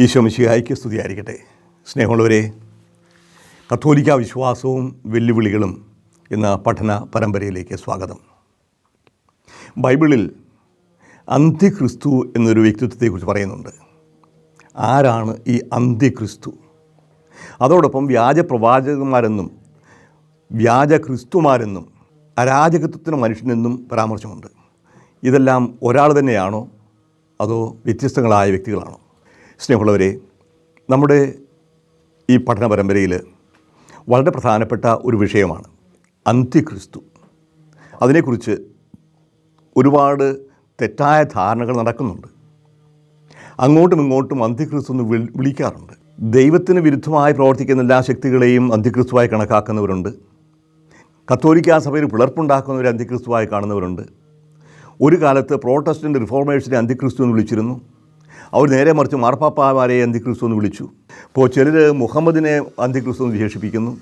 ഈശോ മിശിഹായ്ക്ക് സ്തുതിയായിരിക്കട്ടെ. സ്നേഹമുള്ളവരെ കത്തോലിക്ക വിശ്വാസവും വെല്ലുവിളികളും എന്ന പഠന പരമ്പരയിലേക്ക് സ്വാഗതം. ബൈബിളിൽ അന്ത്യക്രിസ്തു എന്നൊരു വ്യക്തിത്വത്തെക്കുറിച്ച് പറയുന്നുണ്ട്. ആരാണ് ഈ അന്ത്യക്രിസ്തു അതോടൊപ്പം വ്യാജ പ്രവാചകന്മാരെന്നും വ്യാജ ക്രിസ്തുമാരെന്നും അരാജകത്വത്തിന് മനുഷ്യനെന്നും പരാമർശമുണ്ട്. ഇതെല്ലാം ഒരാൾ തന്നെയാണോ? അതോ വ്യത്യസ്തങ്ങളായ വ്യക്തികളാണോ? സ്നേഹമുള്ളവരെ നമ്മുടെ ഈ പഠന പരമ്പരയിൽ വളരെ പ്രധാനപ്പെട്ട ഒരു വിഷയമാണ് അന്ത്യക്രിസ്തു. അതിനെക്കുറിച്ച് ഒരുപാട് തെറ്റായ ധാരണകൾ നടക്കുന്നുണ്ട്. അങ്ങോട്ടും ഇങ്ങോട്ടും അന്ത്യക്രിസ്തു എന്ന് വിളിക്കാറുണ്ട്. ദൈവത്തിന് വിരുദ്ധമായി പ്രവർത്തിക്കുന്ന എല്ലാ ശക്തികളെയും അന്ത്യക്രിസ്തുവായി കണക്കാക്കുന്നവരുണ്ട്. കത്തോലിക്ക സഭയിൽ പിളർപ്പുണ്ടാക്കുന്നവർ അന്ത്യക്രിസ്തുവായി കാണുന്നവരുണ്ട്. ഒരു കാലത്ത് പ്രോട്ടസ്റ്റന്റ് റിഫോർമേഴ്സിനെ അന്ത്യക്രിസ്തു എന്ന് വിളിച്ചിരുന്നു. അവർ നേരെ മറിച്ച് മാർപ്പാപ്പാമാരെ അന്ത്യക്രിസ്തു എന്ന് വിളിച്ചു. ഇപ്പോൾ ചിലർ മുഹമ്മദിനെ അന്ത്യക്രിസ്തു എന്ന് വിശേഷിപ്പിക്കുന്നു.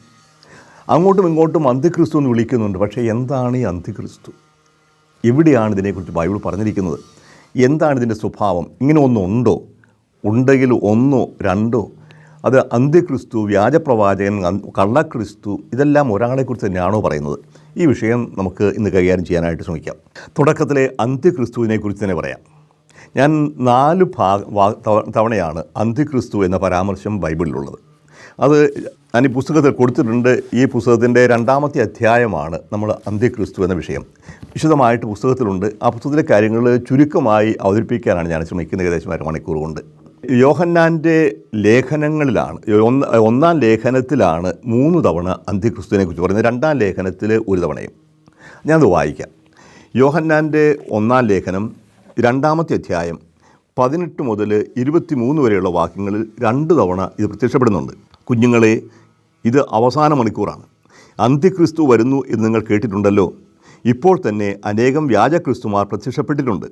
അങ്ങോട്ടും ഇങ്ങോട്ടും അന്ത്യക്രിസ്തു എന്ന് വിളിക്കുന്നുണ്ട്. പക്ഷേ എന്താണ് ഈ അന്ത്യക്രിസ്തു എവിടെയാണ് ഇതിനെക്കുറിച്ച് ബൈബിൾ പറഞ്ഞിരിക്കുന്നത്? എന്താണ് ഇതിന്റെ സ്വഭാവം? ഇങ്ങനെ ഒന്നുണ്ടോ ഉണ്ടെങ്കിൽ ഒന്നോ രണ്ടോ? അത് അന്ത്യക്രിസ്തു വ്യാജപ്രവാചകൻ കള്ളക്രിസ്തു ഇതെല്ലാം ഒരാളെക്കുറിച്ച് തന്നെയാണോ പറയുന്നത്? ഈ വിഷയം നമുക്ക് ഇന്ന് കൈകാര്യം ചെയ്യാനായിട്ട് ശ്രമിക്കാം. തുടക്കത്തിലെ അന്ത്യക്രിസ്തുവിനെക്കുറിച്ച് തന്നെ പറയാം. ഞാൻ നാല് ഭാഗ തവണയാണ് അന്ത്യക്രിസ്തു എന്ന പരാമർശം ബൈബിളിലുള്ളത്. അത് ഞാൻ ഈ പുസ്തകത്തിൽ കൊടുത്തിട്ടുണ്ട്. ഈ പുസ്തകത്തിന്റെ രണ്ടാമത്തെ അധ്യായമാണ് നമ്മൾ അന്ത്യക്രിസ്തു എന്ന വിഷയം. വിശദമായിട്ട് പുസ്തകത്തിലുണ്ട്. ആ പുസ്തകത്തിലെ കാര്യങ്ങൾ ചുരുക്കമായി അവതരിപ്പിക്കാനാണ് ഞാൻ ശ്രമിക്കുന്നത് ഏകദേശം അര മണിക്കൂർ കൊണ്ട്. യോഹന്നാന്റെ ലേഖനങ്ങളിലാണ് ഒന്ന് ഒന്നാം ലേഖനത്തിലാണ് മൂന്ന് തവണ അന്ത്യക്രിസ്തുവിനെ കുറിച്ച് പറയുന്നത്. രണ്ടാം ലേഖനത്തിൽ ഒരു തവണയും. ഞാനത് വായിക്കാം. യോഹന്നാന്റെ ഒന്നാം ലേഖനം രണ്ടാമത്തെ അധ്യായം പതിനെട്ട് മുതൽ ഇരുപത്തി മൂന്ന് വരെയുള്ള വാക്യങ്ങളിൽ രണ്ട് തവണ ഇത് പ്രത്യക്ഷപ്പെടുന്നുണ്ട്. കുഞ്ഞുങ്ങളെ ഇത് അവസാന മണിക്കൂറാണ്. അന്ത്യക്രിസ്തു വരുന്നു എന്ന് നിങ്ങൾ കേട്ടിട്ടുണ്ടല്ലോ. ഇപ്പോൾ തന്നെ അനേകം വ്യാജക്രിസ്തുമാർ പ്രത്യക്ഷപ്പെട്ടിട്ടുണ്ട്.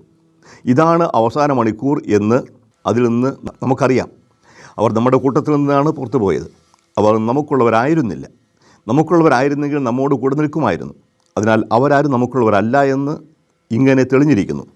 ഇതാണ് അവസാന മണിക്കൂർ എന്ന് അതിൽ നിന്ന് നമുക്കറിയാം. അവർ നമ്മുടെ കൂട്ടത്തിൽ നിന്നാണ് പുറത്തു പോയത് അവർ നമുക്കുള്ളവരായിരുന്നില്ല. നമുക്കുള്ളവരായിരുന്നെങ്കിൽ നമ്മോട് കൂടെ നിൽക്കുമായിരുന്നു. അതിനാൽ അവരാരും നമുക്കുള്ളവരല്ല എന്ന് ഇങ്ങനെ തെളിഞ്ഞിരിക്കുന്നു.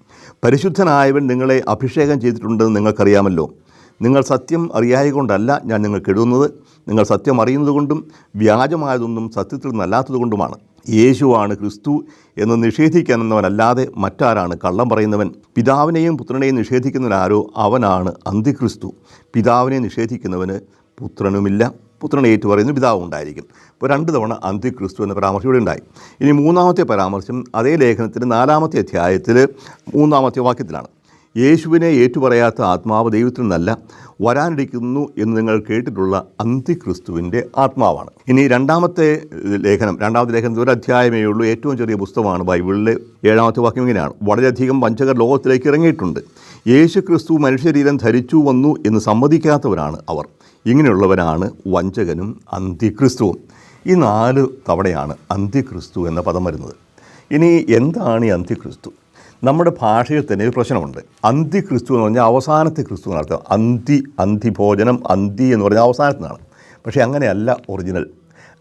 പരിശുദ്ധനായവൻ നിങ്ങളെ അഭിഷേകം ചെയ്തിട്ടുണ്ടെന്ന് നിങ്ങൾക്കറിയാമല്ലോ. നിങ്ങൾ സത്യം അറിയായ കൊണ്ടല്ല ഞാൻ നിങ്ങൾ എഴുതുന്നത്. നിങ്ങൾ സത്യം അറിയുന്നതുകൊണ്ടും വ്യാജമായതൊന്നും സത്യത്തിൽ നിന്നല്ലാത്തതുകൊണ്ടുമാണ് യേശുവാണ് ക്രിസ്തു എന്ന് നിഷേധിക്കാനെന്നവനല്ലാതെ മറ്റാരാണ് കള്ളം പറയുന്നവൻ? പിതാവിനെയും പുത്രനെയും നിഷേധിക്കുന്നവനാരോ അവനാണ് അന്തിക്രിസ്തു. പിതാവിനെ നിഷേധിക്കുന്നവന് പുത്രനുമില്ല. പുത്രനെ ഏറ്റു പറയുന്നു പിതാവും ഉണ്ടായിരിക്കും. ഇപ്പോൾ രണ്ട് തവണ അന്ത്യക്രിസ്തു എന്ന പരാമർശം ഇവിടെ ഉണ്ടായി. ഇനി മൂന്നാമത്തെ പരാമർശം അതേ ലേഖനത്തിന്റെ നാലാമത്തെ അധ്യായത്തിൽ മൂന്നാമത്തെ വാക്യത്തിലാണ്. യേശുവിനെ ഏറ്റുപറയാത്ത ആത്മാവ് ദൈവത്തിൽ നിന്നല്ല വരാനിരിക്കുന്നു എന്ന് നിങ്ങൾ കേട്ടിട്ടുള്ള അന്ത്യക്രിസ്തുവിന്റെ ആത്മാവാണ്. ഇനി രണ്ടാമത്തെ ലേഖനം രണ്ടാമത്തെ ലേഖനത്തിൽ ഒരു അധ്യായമേ ഉള്ളൂ. ഏറ്റവും ചെറിയ പുസ്തകമാണ് ബൈബിളിലെ ഏഴാമത്തെ വാക്യം ഇങ്ങനെയാണ്. വളരെയധികം വഞ്ചകർ ലോകത്തിലേക്ക് ഇറങ്ങിയിട്ടുണ്ട്. യേശു ക്രിസ്തു മനുഷ്യരീരം ധരിച്ചു വന്നു എന്ന് സമ്മതിക്കാത്തവരാണ് അവർ. ഇങ്ങനെയുള്ളവരാണ് വഞ്ചകനും അന്ത്യക്രിസ്തുവും ഈ നാല് തവണയാണ് അന്ത്യക്രിസ്തു എന്ന പദം വരുന്നത്. ഇനി എന്താണ് ഈ അന്ത്യക്രിസ്തു നമ്മുടെ ഭാഷയിൽ തന്നെ ഒരു പ്രശ്നമുണ്ട്. അന്ത്യക്രിസ്തു എന്ന് പറഞ്ഞാൽ അവസാനത്തെ ക്രിസ്തു എന്നർത്ഥം അന്തി അന്തിഭോജനം അന്തി എന്ന് പറഞ്ഞാൽ അവസാനത്തിനാണ്. പക്ഷേ അങ്ങനെയല്ല ഒറിജിനൽ.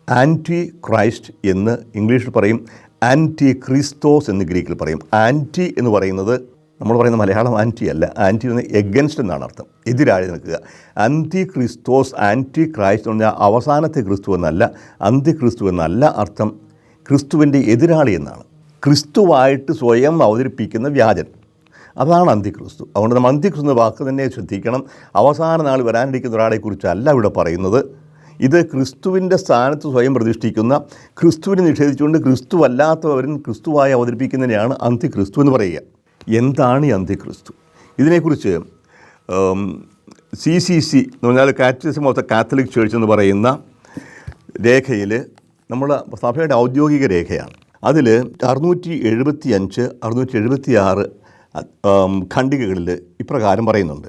ആന്റി ക്രൈസ്റ്റ് എന്ന് ഇംഗ്ലീഷിൽ പറയും ആന്റി ക്രിസ്തോസ് എന്ന് ഗ്രീക്കിൽ പറയും. ആന്റി എന്ന് പറയുന്നത് നമ്മൾ പറയുന്ന മലയാളം ആന്റി അല്ല. ആന്റി എന്ന് എഗൻസ്റ്റ് എന്നാണ് അർത്ഥം. എതിരായി നിൽക്കുക ആന്റി ക്രിസ്തോസ് ആന്റി ക്രൈസ്റ്റ് എന്ന് പറഞ്ഞാൽ അവസാനത്തെ ക്രിസ്തു എന്നല്ല അന്തി ക്രിസ്തു എന്നല്ല അർത്ഥം. ക്രിസ്തുവിന്റെ എതിരാളി എന്നാണ്. ക്രിസ്തുവായിട്ട് സ്വയം അവതരിപ്പിക്കുന്ന വ്യാജൻ. അതാണ് അന്തിക്രിസ്തു. അതുകൊണ്ട് നമ്മൾ അന്തിക്രിസ്തു എന്ന വാക്ക് തന്നെ ശ്രദ്ധിക്കണം. അവസാന നാൾ വരാനിരിക്കുന്ന ഒരാളെക്കുറിച്ചല്ല ഇവിടെ പറയുന്നത്. ഇത് ക്രിസ്തുവിന്റെ സ്ഥാനത്ത് സ്വയം പ്രതിഷ്ഠിക്കുന്ന ക്രിസ്തുവിനെ നിഷേധിച്ചുകൊണ്ട് ക്രിസ്തുവല്ലാത്തവരും ക്രിസ്തുവായി അവതരിപ്പിക്കുന്നതിനെയാണ് അന്തിക്രിസ്തു എന്ന് പറയുക. എന്താണ് ഈ അന്ത്യക്രിസ്തു ഇതിനെക്കുറിച്ച് സി സി സി എന്ന് പറഞ്ഞാൽ catechism of the Catholic church എന്ന് പറയുന്ന രേഖയിൽ നമ്മൾ സഭയുടെ ഔദ്യോഗിക രേഖയാണ്. അതിൽ അറുന്നൂറ്റി എഴുപത്തി അഞ്ച് അറുന്നൂറ്റി എഴുപത്തി ആറ് ഖണ്ഡികകളിൽ ഇപ്രകാരം പറയുന്നുണ്ട്.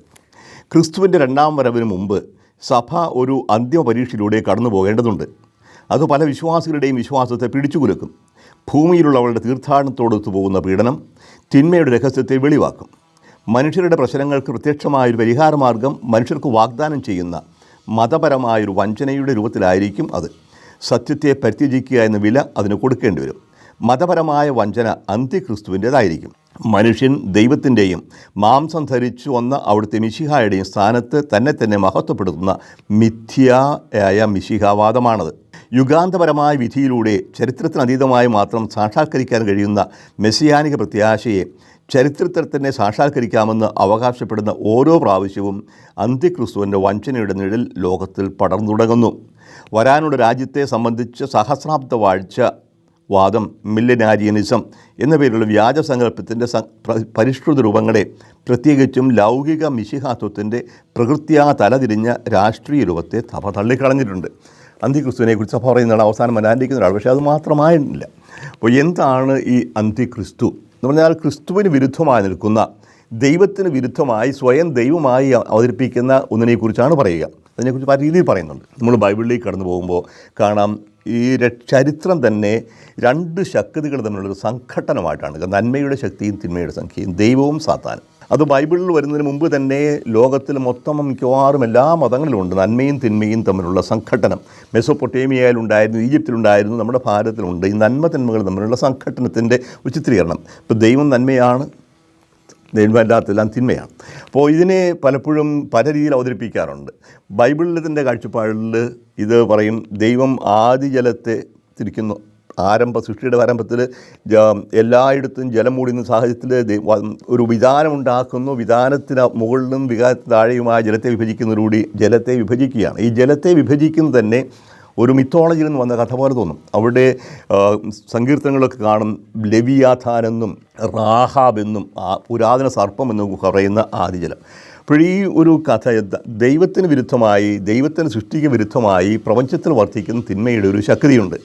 ക്രിസ്തുവിന്റെ രണ്ടാം വരവിന് മുമ്പ് സഭ ഒരു അന്തിമ പരീക്ഷയിലൂടെ കടന്നു പോകേണ്ടതുണ്ട്. അത് പല വിശ്വാസികളുടെയും വിശ്വാസത്തെ പിടിച്ചുകുലുക്കും. ഭൂമിയിലുള്ളവരുടെ തീർത്ഥാടനത്തോടൊത്തു പോകുന്ന പീഡനം തിന്മയുടെ രഹസ്യത്തെ വെളിവാക്കും. മനുഷ്യരുടെ പ്രശ്നങ്ങൾക്ക് പ്രത്യക്ഷമായൊരു പരിഹാരമാർഗം മനുഷ്യർക്ക് വാഗ്ദാനം ചെയ്യുന്ന മതപരമായൊരു വഞ്ചനയുടെ രൂപത്തിലായിരിക്കും അത്. സത്യത്തെ പരിത്യജിക്കുക എന്ന വില അതിന് കൊടുക്കേണ്ടി വരും. മതപരമായ വഞ്ചന അന്ത്യക്രിസ്തുവിന്റേതായിരിക്കും. മനുഷ്യൻ ദൈവത്തിന്റെയും മാംസം ധരിച്ചു വന്ന അവിടുത്തെ മിശിഹായുടെയും സ്ഥാനത്ത് തന്നെ തന്നെ മഹത്വപ്പെടുത്തുന്ന മിഥ്യയായ മിശിഹാവാദമാണത്. യുഗാന്തപരമായ വിധിയിലൂടെ ചരിത്രത്തിനതീതമായി മാത്രം സാക്ഷാത്കരിക്കാൻ കഴിയുന്ന മെസ്സിയാനിക പ്രത്യാശയെ ചരിത്രത്തിൽ തന്നെ സാക്ഷാത്കരിക്കാമെന്ന് അവകാശപ്പെടുന്ന ഓരോ പ്രാവശ്യവും അന്ത്യക്രിസ്തുവിന്റെ വഞ്ചനയുടെ നിഴൽ ലോകത്തിൽ പടർന്നു തുടങ്ങുന്നു. വരാനുള്ള രാജ്യത്തെ സംബന്ധിച്ച് സഹസ്രാബ്ദ വാഴ്ച വാദം മില്ലനാരിയനിസം എന്ന പേരിലുള്ള വ്യാജ സങ്കല്പത്തിന്റെ പരിഷ്കൃത രൂപങ്ങളെ പ്രത്യേകിച്ചും ലൗകിക മിശിഹാത്വത്തിന്റെ പ്രകൃത്യാ തലതിരിഞ്ഞ രാഷ്ട്രീയ രൂപത്തെ സഭ തള്ളിക്കളഞ്ഞിട്ടുണ്ട്. അന്തിക്രിസ്തുവിനെ കുറിച്ച് സഭ പറയുന്നതാണ് അവസാനം വരാനിരിക്കുന്ന ഒരാൾ പക്ഷേ അത് മാത്രമായിട്ടില്ല അപ്പോൾ എന്താണ് ഈ അന്തിക്രിസ്തു? എന്ന് പറഞ്ഞാൽ ക്രിസ്തുവിന് വിരുദ്ധമായി നിൽക്കുന്ന ദൈവത്തിന് വിരുദ്ധമായി സ്വയം ദൈവമായി അവതരിപ്പിക്കുന്ന ഒന്നിനെക്കുറിച്ചാണ് പറയുക. അതിനെക്കുറിച്ച് പല രീതിയിൽ പറയുന്നുണ്ട്. നമ്മൾ ബൈബിളിലേക്ക് കടന്നു പോകുമ്പോൾ കാണാം ഈ ചരിത്രം തന്നെ രണ്ട് ശക്തികൾ തമ്മിലുള്ളൊരു സംഘട്ടനമായിട്ടാണ്. നന്മയുടെ ശക്തിയും തിന്മയുടെ സംഖ്യയും ദൈവവും സാത്താനും. അത് ബൈബിളിൽ വരുന്നതിന് മുമ്പ് തന്നെ ലോകത്തിൽ മൊത്തം മിക്കവാറും എല്ലാ മതങ്ങളിലും ഉണ്ട്. നന്മയും തിന്മയും തമ്മിലുള്ള സംഘട്ടനം. മെസ്സോപ്പൊട്ടേമിയയിലുണ്ടായിരുന്നു ഈജിപ്തിലുണ്ടായിരുന്നു നമ്മുടെ ഭാരതത്തിലുണ്ട്. ഈ നന്മ തിന്മകൾ തമ്മിലുള്ള സംഘട്ടനത്തിന്റെ ഒരു ചിത്രീകരണം. ഇപ്പോൾ ദൈവം നന്മയാണ് ദൈവമല്ലാത്തെല്ലാം തിന്മയാണ്. അപ്പോൾ ഇതിനെ പലപ്പോഴും പല രീതിയിൽ അവതരിപ്പിക്കാറുണ്ട്. ബൈബിളിന്റെ കാഴ്ചപ്പാടിൽ ഇത് പറയും ദൈവം ആദിജലത്തെ തിരിക്കുന്നു. ആരംഭ സൃഷ്ടിയുടെ ആരംഭത്തിൽ എല്ലായിടത്തും ജലം മൂടുന്ന സാഹചര്യത്തിൽ ഒരു വിധാനം ഉണ്ടാക്കുന്നു. വിധാനത്തിന് മുകളിലും വികാരത്തിന് താഴെയുമായ ജലത്തെ വിഭജിക്കുന്നതിലൂടെ ജലത്തെ വിഭജിക്കുകയാണ്. ഈ ജലത്തെ വിഭജിക്കുന്നത് തന്നെ ഒരു മിത്തോളജിയിൽ നിന്ന് വന്ന കഥ പോലെ തോന്നും. അവിടെ സങ്കീർത്തനങ്ങളൊക്കെ കാണും. ലവിയാഥാനെന്നും റാഹാബെന്നും പുരാതന സർപ്പമെന്നും പറയുന്ന ആദിജലം. അപ്പോൾ ഈ ഒരു കഥ ദൈവത്തിന് വിരുദ്ധമായി ദൈവത്തിന് സൃഷ്ടിക്ക് വിരുദ്ധമായി പ്രപഞ്ചത്തിൽ വർദ്ധിക്കുന്ന തിന്മയുടെ ഒരു ശക്തിയുണ്ട്.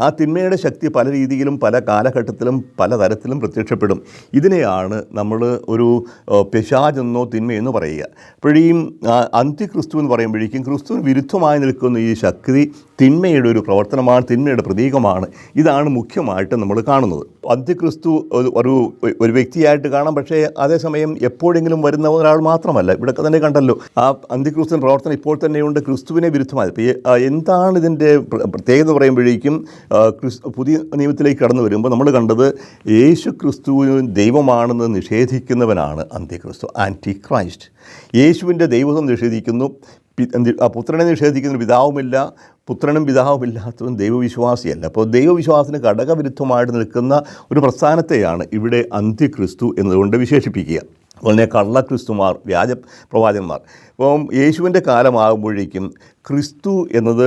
ആ തിന്മയുടെ ശക്തി പല രീതിയിലും പല കാലഘട്ടത്തിലും പല തരത്തിലും പ്രത്യക്ഷപ്പെടും. ഇതിനെയാണ് നമ്മൾ ഒരു പെശാജെന്നോ തിന്മയെന്നോ പറയുക. അപ്പോഴീ അന്ത്യക്രിസ്തു എന്ന് പറയുമ്പോഴേക്കും ക്രിസ്തുവിന് വിരുദ്ധമായി നിൽക്കുന്ന ഈ ശക്തി തിന്മയുടെ ഒരു പ്രവർത്തനമാണ് തിന്മയുടെ പ്രതീകമാണ്. ഇതാണ് മുഖ്യമായിട്ട് നമ്മൾ കാണുന്നത്. അന്ത്യക്രിസ്തു ഒരു ഒരു വ്യക്തിയായിട്ട് കാണാം പക്ഷേ അതേസമയം എപ്പോഴെങ്കിലും വരുന്ന ഒരാൾ മാത്രമല്ല. ഇവിടെ തന്നെ കണ്ടല്ലോ. ആ അന്ത്യക്രിസ്തുവിന്റെ പ്രവർത്തനം ഇപ്പോൾ തന്നെയുണ്ട്. ക്രിസ്തുവിനെ ആ, എന്താണ് ഇതിന്റെ പ്രത്യേകത പറയുമ്പോഴേക്കും പുതിയ നിയമത്തിലേക്ക് കടന്നു വരുമ്പോൾ നമ്മൾ കണ്ടത് യേശു ക്രിസ്തു ദൈവമാണെന്ന് നിഷേധിക്കുന്നവനാണ് അന്ത്യക്രിസ്തു ആന്റി ക്രൈസ്റ്റ് യേശുവിന്റെ ദൈവത്വം നിഷേധിക്കുന്നു. ആ പുത്രനെ നിഷേധിക്കുന്ന പിതാവുമില്ല പുത്രനും പിതാവുമില്ലാത്തവൻ ദൈവവിശ്വാസിയല്ല. അപ്പോൾ ദൈവവിശ്വാസത്തിന് ഘടകവിരുദ്ധമായിട്ട് നിൽക്കുന്ന ഒരു പ്രസ്ഥാനത്തെയാണ് ഇവിടെ അന്ത്യക്രിസ്തു എന്നതുകൊണ്ട് വിശേഷിപ്പിക്കുക. അതുപോലെ കള്ളക്രിസ്തുമാർ വ്യാജ പ്രവാചകന്മാർ. അപ്പം യേശുവിന്റെ കാലമാകുമ്പോഴേക്കും ക്രിസ്തു എന്നത്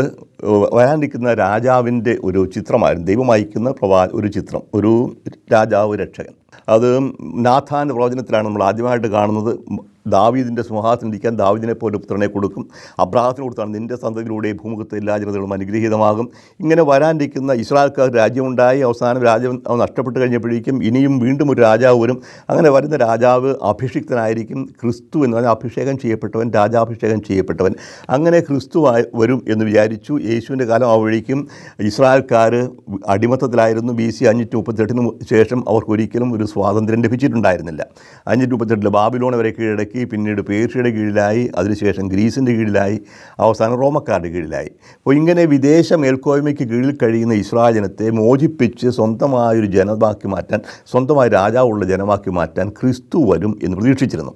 വരാനിരിക്കുന്ന രാജാവിന്റെ ഒരു ചിത്രമായിരുന്നു. ദൈവം അയക്കുന്ന പ്രവാ ഒരു ചിത്രം ഒരു രാജാവ് രക്ഷകൻ. അത് നാഥാന്റെ പ്രവചനത്തിലാണ് നമ്മൾ ആദ്യമായിട്ട് കാണുന്നത്. ദാവീദിന്റെ സിംഹാസനിരിക്കാൻ ദാവീദിനെ പോലെ പുത്രനെ കൊടുക്കും. അബ്രാഹത്തിന് കൊടുത്താണ് നിന്റെ സന്തതിയിലൂടെ ഭൂമുഖത്ത് എല്ലാ ജനതകളും അനുഗ്രഹീതമാകും. ഇങ്ങനെ വരാനിരിക്കുന്ന ഇസ്രായേൽക്കാർ രാജ്യമുണ്ടായി അവസാനം രാജ്യം നഷ്ടപ്പെട്ട് കഴിഞ്ഞപ്പോഴേക്കും ഇനിയും വീണ്ടും ഒരു രാജാവ് വരും. അങ്ങനെ വരുന്ന രാജാവ് അഭിഷിക്തനായിരിക്കും. ക്രിസ്തു എന്ന് പറഞ്ഞാൽ അഭിഷേകം ചെയ്യപ്പെട്ടവൻ രാജാഭിഷേകം ചെയ്യപ്പെട്ടവൻ. അങ്ങനെ ക്രിസ്തു വരും എന്ന് വിചാരിച്ചു. യേശുവിന്റെ കാലം ആവുമ്പോഴേക്കും ഇസ്രായേൽക്കാർ അടിമത്തത്തിലായിരുന്നു. ബി സി അഞ്ഞൂറ്റി മുപ്പത്തെട്ടിന് ശേഷം അവർക്ക് ഒരിക്കലും ഒരു സ്വാതന്ത്ര്യം ലഭിച്ചിട്ടുണ്ടായിരുന്നില്ല. അഞ്ഞൂറ്റി മുപ്പത്തെട്ടിൽ ബാബിലോൺ വരെ കീഴടക്കി. പിന്നീട് പേർഷ്യയുടെ കീഴിലായി അതിനുശേഷം ഗ്രീസിന്റെ കീഴിലായി അവസാനം റോമക്കാരുടെ കീഴിലായി. അപ്പോൾ ഇങ്ങനെ വിദേശ മേൽക്കോയ്മയ്ക്ക് കീഴിൽ കഴിയുന്ന ഇസ്രായേൽ ജനത്തെ മോചിപ്പിച്ച് സ്വന്തമായൊരു ജനമാക്കി മാറ്റാൻ സ്വന്തമായ രാജാവുള്ള ജനമാക്കി മാറ്റാൻ ക്രിസ്തു വരും എന്ന് പ്രതീക്ഷിച്ചിരുന്നു.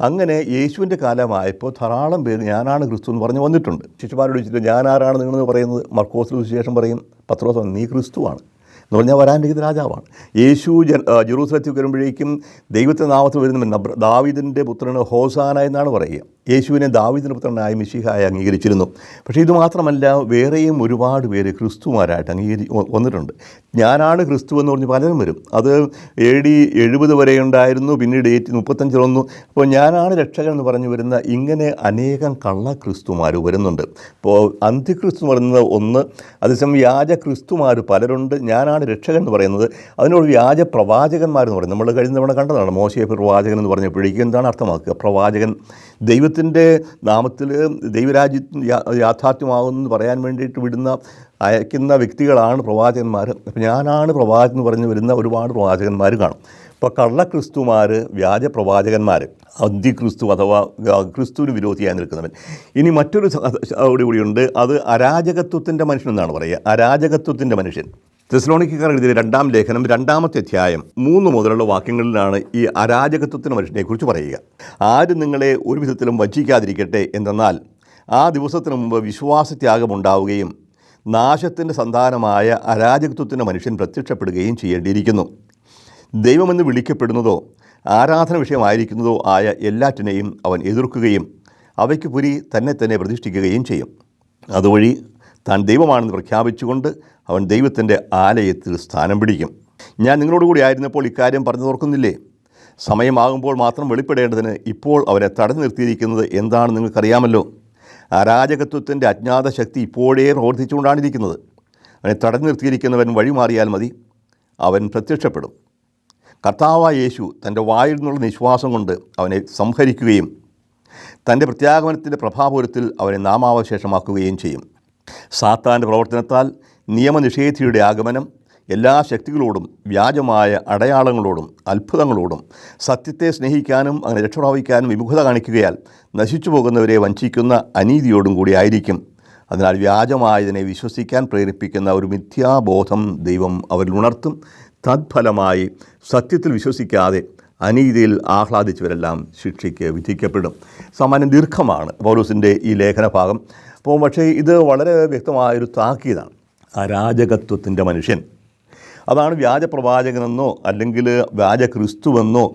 അങ്ങനെ യേശുവിന്റെ കാലമായപ്പോൾ ധാരാളം പേര് ഞാനാണ് ക്രിസ്തു എന്ന് പറഞ്ഞ് വന്നിട്ടുണ്ട്. ശിശുമാരോട് ചോദിച്ചിട്ട് ഞാൻ ആരാണ് നിങ്ങളെന്ന് പറയുന്നത്? മർക്കോസിന് ശേഷം പറയും പത്രോസ് നീ ക്രിസ്തുവാണ്. എന്ന് പറഞ്ഞാൽ വരാനിരിക്കുന്ന രാജാവാണ്. യേശു ജെറൂസലത്തിൽ വരുമ്പോഴേക്കും ദൈവത്തിന്റെ നാമത്തിൽ വരുന്ന ദാവീദിന്റെ പുത്രന് ഹോസാന എന്നാണ് പറയുക. യേശുവിനെ ദാവിദിന്റെ പുത്രനായ മിശിഹായി അംഗീകരിച്ചിരുന്നു. പക്ഷേ ഇത് മാത്രമല്ല വേറെയും ഒരുപാട് പേര് ക്രിസ്തുമാരായിട്ട് അംഗീകരി വന്നിട്ടുണ്ട്. ഞാനാണ് ക്രിസ്തു എന്ന് പറഞ്ഞ് പലരും വരും. അത് എ ഡി എഴുപത് വരെ ഉണ്ടായിരുന്നു പിന്നീട് ഏറ്റി മുപ്പത്തഞ്ചിൽ വന്നു. അപ്പോൾ ഞാനാണ് രക്ഷകൻ എന്ന് പറഞ്ഞു വരുന്ന ഇങ്ങനെ അനേകം കള്ള ക്രിസ്തുമാർ വരുന്നുണ്ട്. ഇപ്പോൾ അന്ത്യക്രിസ്തു എന്ന് പറയുന്നത് ഒന്ന് അതേസമയം വ്യാജ ക്രിസ്തുമാർ പലരുണ്ട്. ഞാനാണ് രക്ഷകൻ എന്ന് പറയുന്നത്. അതിനോട് വ്യാജ പ്രവാചകന്മാരെന്ന് പറയുന്നത് നമ്മൾ കഴിഞ്ഞ തവണ കണ്ടതാണ് മോശയെ പ്രവാചകൻ എന്ന് പറഞ്ഞപ്പോഴേക്കും എന്താണ് അർത്ഥമാക്കുക? പ്രവാചകൻ ദൈവത്തിന്റെ നാമത്തിൽ ദൈവരാജ്യ യാഥാർത്ഥ്യമാകുമെന്ന് പറയാൻ വേണ്ടിയിട്ട് വിടുന്ന അയക്കുന്ന വ്യക്തികളാണ് പ്രവാചകന്മാർ. അപ്പോൾ ഞാനാണ് പ്രവാചകൻ എന്ന് പറഞ്ഞ് വരുന്ന ഒരുപാട് പ്രവാചകന്മാർ കാണും. ഇപ്പോൾ കള്ളക്രിസ്തുമാർ വ്യാജ പ്രവാചകന്മാർ അന്തിക്രിസ്തു അഥവാ ക്രിസ്തുവിന് വിരോധിയായി നിൽക്കുന്നവൻ. ഇനി മറ്റൊരു കൂടിയുണ്ട് അത് അരാജകത്വത്തിന്റെ മനുഷ്യൻ എന്നാണ് പറയുക. അരാജകത്വത്തിന്റെ മനുഷ്യൻ. തെസ്ലോണിക്കാർ എഴുതിയ രണ്ടാം ലേഖനം രണ്ടാമത്തെ അധ്യായം മൂന്ന് മുതലുള്ള വാക്യങ്ങളിലാണ് ഈ അരാജകത്വത്തിന് മനുഷ്യനെക്കുറിച്ച് പറയുക. ആരും നിങ്ങളെ ഒരു വിധത്തിലും വഞ്ചിക്കാതിരിക്കട്ടെ? എന്തെന്നാൽ ആ ദിവസത്തിന് മുമ്പ് വിശ്വാസത്യാഗമുണ്ടാവുകയും നാശത്തിന്റെ സന്താനമായ അരാജകത്വത്തിന്റെ മനുഷ്യൻ പ്രത്യക്ഷപ്പെടുകയും ചെയ്യേണ്ടിയിരിക്കുന്നു. ദൈവമെന്ന് വിളിക്കപ്പെടുന്നതോ ആരാധന വിഷയമായിരിക്കുന്നതോ ആയ എല്ലാറ്റിനെയും അവൻ എതിർക്കുകയും അവയ്ക്ക് പുരി തന്നെ തന്നെ പ്രതിഷ്ഠിക്കുകയും ചെയ്യും. അതുവഴി താൻ ദൈവമാണെന്ന് പ്രഖ്യാപിച്ചുകൊണ്ട് അവൻ ദൈവത്തിന്റെ ആലയത്തിൽ സ്ഥാനം പിടിക്കും. ഞാൻ നിങ്ങളോട് കൂടി ആയിരുന്നപ്പോൾ ഇക്കാര്യം പറഞ്ഞു തുറക്കുന്നില്ലേ സമയമാകുമ്പോൾ മാത്രം വെളിപ്പെടേണ്ടതിന് ഇപ്പോൾ അവരെ തടഞ്ഞു നിർത്തിയിരിക്കുന്നത് എന്താണെന്ന് നിങ്ങൾക്കറിയാമല്ലോ. അരാജകത്വത്തിന്റെ അജ്ഞാത ശക്തി ഇപ്പോഴേ പ്രവർത്തിച്ചുകൊണ്ടാണിരിക്കുന്നത്. അവനെ തടഞ്ഞു നിർത്തിയിരിക്കുന്നവൻ വഴിമാറിയാൽ മതി. അവൻ പ്രത്യക്ഷപ്പെടും. കർത്താവായ യേശു തന്റെ വായിൽ നിന്നുള്ള നിശ്വാസം കൊണ്ട് അവനെ സംഹരിക്കുകയും തന്റെ പ്രത്യാഗമനത്തിന്റെ പ്രഭാപൂരത്തിൽ അവനെ നാമാവശേഷമാക്കുകയും ചെയ്യും. സാത്താന്റെ പ്രവർത്തനത്താൽ നിയമനിഷേധിയുടെ ആഗമനം എല്ലാ ശക്തികളോടും വ്യാജമായ അടയാളങ്ങളോടും അത്ഭുതങ്ങളോടും സത്യത്തെ സ്നേഹിക്കാനും അങ്ങനെ രക്ഷപ്രാപിക്കാനും വിമുഖത കാണിക്കുകയാൽ നശിച്ചു പോകുന്നവരെ വഞ്ചിക്കുന്ന അനീതിയോടും കൂടി ആയിരിക്കും. അതിനാൽ വ്യാജമായതിനെ വിശ്വസിക്കാൻ പ്രേരിപ്പിക്കുന്ന ഒരു മിഥ്യാബോധം ദൈവം അവരിൽ ഉണർത്തും. തത്ഫലമായി സത്യത്തിൽ വിശ്വസിക്കാതെ അനീതിയിൽ ആഹ്ലാദിച്ചവരെല്ലാം ശിക്ഷയ്ക്ക് വിധിക്കപ്പെടും. സാമാന്യം ദീർഘമാണ് പൗലൂസിന്റെ ഈ ലേഖനഭാഗം. അപ്പോൾ പക്ഷേ ഇത് വളരെ വ്യക്തമായൊരു താക്കീതാണ്. അരാജകത്വത്തിന്റെ മനുഷ്യൻ അതാണ് വ്യാജ പ്രവാചകനെന്നോ അല്ലെങ്കിൽ വ്യാജ ക്രിസ്തുവെന്നോ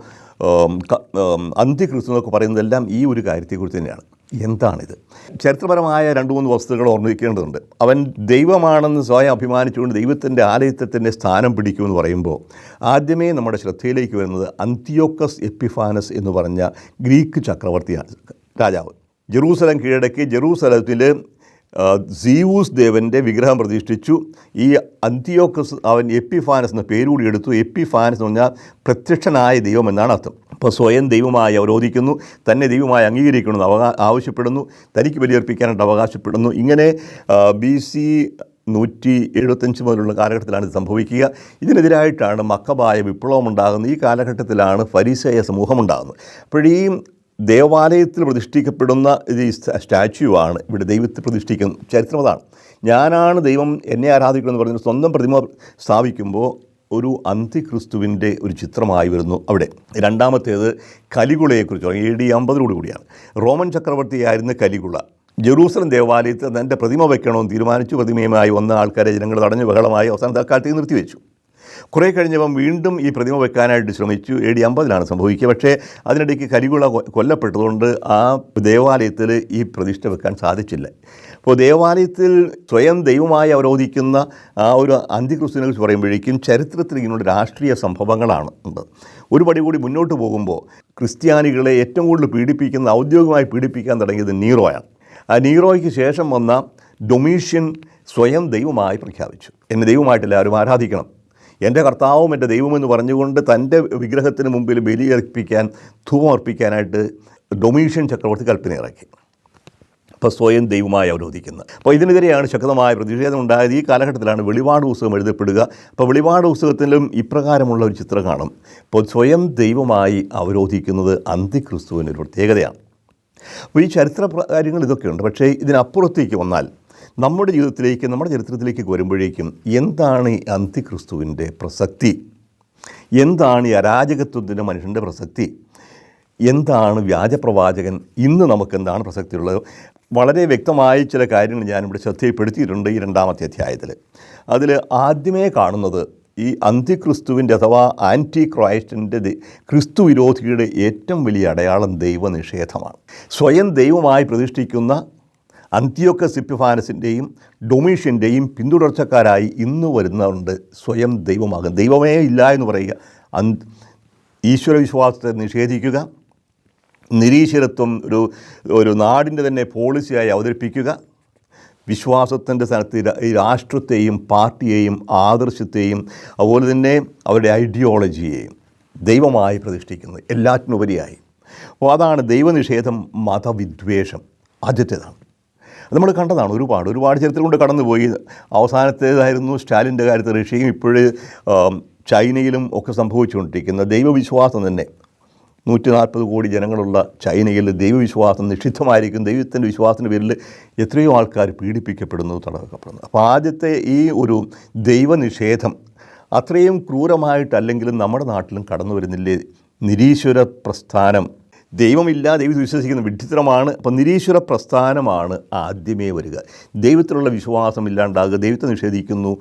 അന്ത്യക്രിസ്തു എന്നൊക്കെ പറയുന്നതെല്ലാം ഈ ഒരു കാര്യത്തെക്കുറിച്ച് തന്നെയാണ്. എന്താണിത്? ചരിത്രപരമായ രണ്ട് മൂന്ന് വസ്തുക്കൾ ഓർമ്മിക്കേണ്ടതുണ്ട് അവൻ ദൈവമാണെന്ന് സ്വയം അഭിമാനിച്ചുകൊണ്ട് ദൈവത്തിന്റെ ആലയത്തിൽ തന്നെ സ്ഥാനം പിടിക്കുമെന്ന് പറയുമ്പോൾ ആദ്യമേ നമ്മുടെ ശ്രദ്ധയിലേക്ക് വരുന്നത് അന്തിയോക്കസ് എപ്പിഫാനസ് എന്ന് പറഞ്ഞ ഗ്രീക്ക് ചക്രവർത്തിയാണ് രാജാവ്. ജെറൂസലം കീഴടക്കി ജെറൂസലത്തിൽ സീവൂസ് ദേവന്റെ വിഗ്രഹം പ്രതിഷ്ഠിച്ചു. ഈ അന്തിയോക്കസ് അവൻ എപ്പിഫാനസ് എന്ന പേരുകൂടി എടുത്തു. എപ്പിഫാനസ് എന്ന് പറഞ്ഞാൽ പ്രത്യക്ഷനായ ദൈവം എന്നാണ് അർത്ഥം. അപ്പോൾ സ്വയം ദൈവമായി അവരോധിക്കുന്നു തന്നെ ദൈവമായി അംഗീകരിക്കണമെന്ന് അവകാ ആവശ്യപ്പെടുന്നു. തനിക്ക് ബലിയർപ്പിക്കാനായിട്ട് അവകാശപ്പെടുന്നു. ഇങ്ങനെ ബി സി നൂറ്റി എഴുപത്തഞ്ച് മുതലുള്ള കാലഘട്ടത്തിലാണ് ഇത് സംഭവിക്കുക. ഇതിനെതിരായിട്ടാണ് മക്കബായ വിപ്ലവം ഉണ്ടാകുന്നത് ഈ കാലഘട്ടത്തിലാണ് ഫരീസയ സമൂഹം ഉണ്ടാകുന്നത് അപ്പോഴീ ദേവാലയത്തിൽ പ്രതിഷ്ഠിക്കപ്പെടുന്ന ഈ സ്റ്റ- സ്റ്റാച്യു ആണ് ഇവിടെ ദൈവത്തെ പ്രതിഷ്ഠിക്കുന്ന ചരിത്രം അതാണ്. ഞാനാണ് ദൈവം എന്നെ ആരാധിക്കണമെന്ന് പറഞ്ഞ് സ്വന്തം പ്രതിമ സ്ഥാപിക്കുമ്പോൾ ഒരു അന്തിക്രിസ്തുവിന്റെ ഒരു ചിത്രമായി വരുന്നു അവിടെ. രണ്ടാമത്തേത് കലികുളയെക്കുറിച്ച് എ ഡി അമ്പതിനോട് കൂടിയാണ്. റോമൻ ചക്രവർത്തിയായിരുന്ന കലികുള ജെറൂസലം ദേവാലയത്തിൽ തന്റെ പ്രതിമ വയ്ക്കണമെന്ന് തീരുമാനിച്ചു. പ്രതിമയുമായി വന്ന ആൾക്കാരെ ജനങ്ങൾ തടഞ്ഞു ബഹളമായി അവസാനം തൽക്കാലത്തേക്ക് നിർത്തിവെച്ചു. കുറേ കഴിഞ്ഞപ്പം വീണ്ടും ഈ പ്രതിമ വെക്കാനായിട്ട് ശ്രമിച്ചു. എ ഡി അമ്പതിലാണ് സംഭവിക്കുക. പക്ഷേ അതിനിടയ്ക്ക് കരികുള കൊല്ലപ്പെട്ടതുകൊണ്ട് ആ ദേവാലയത്തിൽ ഈ പ്രതിഷ്ഠ വെക്കാൻ സാധിച്ചില്ല. അപ്പോൾ ദേവാലയത്തിൽ സ്വയം ദൈവമായി അവരോധിക്കുന്ന ആ ഒരു അന്തിക്രിസ്തുവിനെ കുറിച്ച് പറയുമ്പോഴേക്കും ചരിത്രത്തിൽ ഇങ്ങനെയുള്ള രാഷ്ട്രീയ സംഭവങ്ങളാണ് ഉണ്ട്. ഒരു പടി കൂടി മുന്നോട്ട് പോകുമ്പോൾ ക്രിസ്ത്യാനികളെ ഏറ്റവും കൂടുതൽ പീഡിപ്പിക്കുന്ന ഔദ്യോഗികമായി പീഡിപ്പിക്കാൻ തുടങ്ങിയത് നീറോയാണ്. ആ നീറോയ്ക്ക് ശേഷം വന്ന ഡൊമീഷ്യൻ സ്വയം ദൈവമായി പ്രഖ്യാപിച്ചു. എന്നെ ദൈവമായിട്ടെല്ലാവരും ആരാധിക്കണം. എന്റെ കർത്താവും എന്റെ ദൈവമെന്ന് പറഞ്ഞുകൊണ്ട് തന്റെ വിഗ്രഹത്തിന് മുമ്പിൽ ബലിയർപ്പിക്കാൻ ധൂപം അർപ്പിക്കാനായിട്ട് ഡൊമീഷ്യൻ ചക്രവർത്തി കൽപ്പന ഇറക്കി അപ്പോൾ സ്വയം ദൈവമായി അവരോധിക്കുന്നത് അപ്പോൾ ഇതിനെതിരെയാണ് ശക്തമായ പ്രതിഷേധം ഉണ്ടായത്. ഈ കാലഘട്ടത്തിലാണ് വെളിപാട് പുസ്തകം എഴുതപ്പെടുക. അപ്പോൾ വെളിപാട് പുസ്തകത്തിലും ഇപ്രകാരമുള്ള ഒരു ചിത്രം കാണും. ഇപ്പോൾ സ്വയം ദൈവമായി അവരോധിക്കുന്നത് അന്തിക്രിസ്തുവിന്റെ ഒരു പ്രത്യേകതയാണ്. അപ്പോൾ ഈ ചരിത്ര കാര്യങ്ങൾ ഇതൊക്കെയുണ്ട്. പക്ഷേ ഇതിനപ്പുറത്തേക്ക് വന്നാൽ നമ്മുടെ ജീവിതത്തിലേക്ക് നമ്മുടെ ചരിത്രത്തിലേക്ക് വരുമ്പോഴേക്കും എന്താണ് ഈ അന്തിക്രിസ്തുവിന്റെ പ്രസക്തി? എന്താണ് ഈ അരാജകത്വത്തിന്റെ മനുഷ്യന്റെ പ്രസക്തി? എന്താണ് വ്യാജപ്രവാചകൻ? ഇന്ന് നമുക്ക് എന്താണ് പ്രസക്തിയുള്ളത്? വളരെ വ്യക്തമായ ചില കാര്യങ്ങൾ ഞാനിവിടെ ശ്രദ്ധയിൽപ്പെടുത്തിയിട്ടുണ്ട് ഈ രണ്ടാമത്തെ അധ്യായത്തിൽ. അതിൽ ആദ്യമേ കാണുന്നത് ഈ അന്തിക്രിസ്തുവിന്റെ അഥവാ ആന്റി ക്രൈസ്റ്റിന്റെ ക്രിസ്തു വിരോധിയുടെ ഏറ്റവും വലിയ അടയാളം ദൈവനിഷേധമാണ്. സ്വയം ദൈവമായി പ്രതിഷ്ഠിക്കുന്ന അന്ത്യോക്ക സിപ്പിഫാനസിന്റെയും ഡൊമീഷ്യന്റെയും പിന്തുടർച്ചക്കാരായി ഇന്ന് വരുന്നുണ്ട് സ്വയം ദൈവമാകും. ദൈവമേ ഇല്ല എന്ന് പറയുക. അന്ത് ഈശ്വരവിശ്വാസത്തെ നിഷേധിക്കുക. നിരീശ്വരത്വം ഒരു ഒരു നാടിന്റെ തന്നെ പോളിസിയായി അവതരിപ്പിക്കുക. വിശ്വാസത്തിന്റെ സ്ഥാനത്ത് ഈ രാഷ്ട്രത്തെയും പാർട്ടിയെയും ആദർശത്തെയും അതുപോലെ തന്നെ അവരുടെ ഐഡിയോളജിയെയും ദൈവമായി പ്രതിഷ്ഠിക്കുന്നത് എല്ലാറ്റിനുപരിയായി. അപ്പോൾ അതാണ് ദൈവനിഷേധം മതവിദ്വേഷം. ആദ്യത്തേതാണ്. നമ്മൾ കണ്ടതാണ് ഒരുപാട് ഒരുപാട് ചരിത്രം കൊണ്ട് കടന്നുപോയി. അവസാനത്തേതായിരുന്നു സ്റ്റാലിന്റെ കാര്യത്തിൽ റഷ്യയും ഇപ്പോഴ് ചൈനയിലും ഒക്കെ സംഭവിച്ചുകൊണ്ടിരിക്കുന്ന ദൈവവിശ്വാസം തന്നെ. നൂറ്റി നാൽപ്പത് കോടി ജനങ്ങളുള്ള ചൈനയിൽ ദൈവവിശ്വാസം നിഷിദ്ധമായിരിക്കും. ദൈവത്തിന്റെ വിശ്വാസത്തിന്റെ പേരിൽ എത്രയോ ആൾക്കാർ പീഡിപ്പിക്കപ്പെടുന്നു തടവക്കപ്പെടുന്നു അപ്പോൾ ആദ്യത്തെ ഈ ഒരു ദൈവനിഷേധം അത്രയും ക്രൂരമായിട്ടല്ലെങ്കിലും നമ്മുടെ നാട്ടിലും കടന്നു വരുന്നില്ലേ നിരീശ്വര പ്രസ്ഥാനം ദൈവമില്ല ദൈവത്തിൽ വിശ്വസിക്കുന്ന വിഡിത്തരമാണ് അപ്പം നിരീശ്വര പ്രസ്ഥാനമാണ് ആദ്യമേ വരിക. ദൈവത്തിലുള്ള വിശ്വാസം ഇല്ലാണ്ടാകുക ദൈവത്തെ നിഷേധിക്കുന്നു.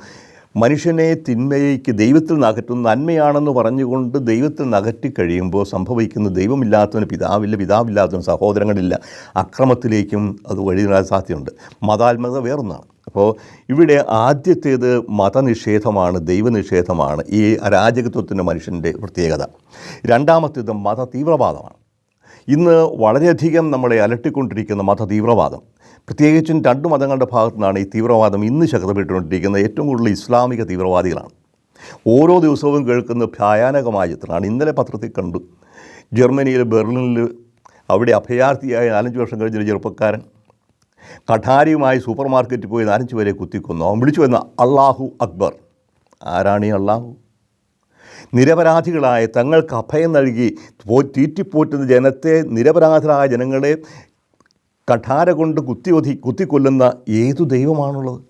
മനുഷ്യനെ തിന്മയ്ക്ക് ദൈവത്തിൽ നിന്ന് അകറ്റുന്ന നന്മയാണെന്ന് പറഞ്ഞുകൊണ്ട് ദൈവത്തിൽ നിന്ന് അകറ്റി കഴിയുമ്പോൾ സംഭവിക്കുന്ന ദൈവമില്ലാത്തവന് പിതാവില്ല പിതാവില്ലാത്തവന് സഹോദരങ്ങളില്ല അക്രമത്തിലേക്കും അത് വഴിയിടാൻ സാധ്യതയുണ്ട്. മതാത്മകത വേറൊന്നാണ്. അപ്പോൾ ഇവിടെ ആദ്യത്തേത് മതനിഷേധമാണ് ദൈവനിഷേധമാണ് ഈ അരാജകത്വത്തിന്റെ മനുഷ്യന്റെ പ്രത്യേകത. രണ്ടാമത്തേത് മത തീവ്രവാദമാണ് ഇന്ന് വളരെയധികം നമ്മളെ അലട്ടിക്കൊണ്ടിരിക്കുന്ന മത തീവ്രവാദം പ്രത്യേകിച്ചും രണ്ട് മതങ്ങളുടെ ഭാഗത്തു നിന്നാണ് ഈ തീവ്രവാദം ഇന്ന് ശക്തപ്പെട്ടുകൊണ്ടിരിക്കുന്നത്. ഏറ്റവും കൂടുതൽ ഇസ്ലാമിക തീവ്രവാദികളാണ്. ഓരോ ദിവസവും കേൾക്കുന്ന ഭയാനകമായ ചിത്രമാണ് ഇന്നലെ പത്രത്തിൽ കണ്ടു. ജർമ്മനിയിൽ ബെർലിനിൽ അവിടെ അഭയാർത്ഥിയായ നാലഞ്ച് വർഷം കഴിഞ്ഞൊരു ചെറുപ്പക്കാരൻ കഠാരിയുമായി സൂപ്പർ മാർക്കറ്റിൽ പോയി നാലഞ്ച് പേരെ കുത്തിക്കൊന്നു. അവൻ വിളിച്ചു വന്ന അള്ളാഹു അക്ബർ. ആരാണ് ഈ അള്ളാഹു നിരപരാധികളായ തങ്ങൾക്ക് അഭയം നൽകി തീറ്റിപ്പോറ്റുന്ന ജനത്തെ നിരപരാധരായ ജനങ്ങളെ കഠാര കൊണ്ട് കുത്തി ഒതി കുത്തിക്കൊല്ലുന്ന ഏതു ദൈവമാണുള്ളത്?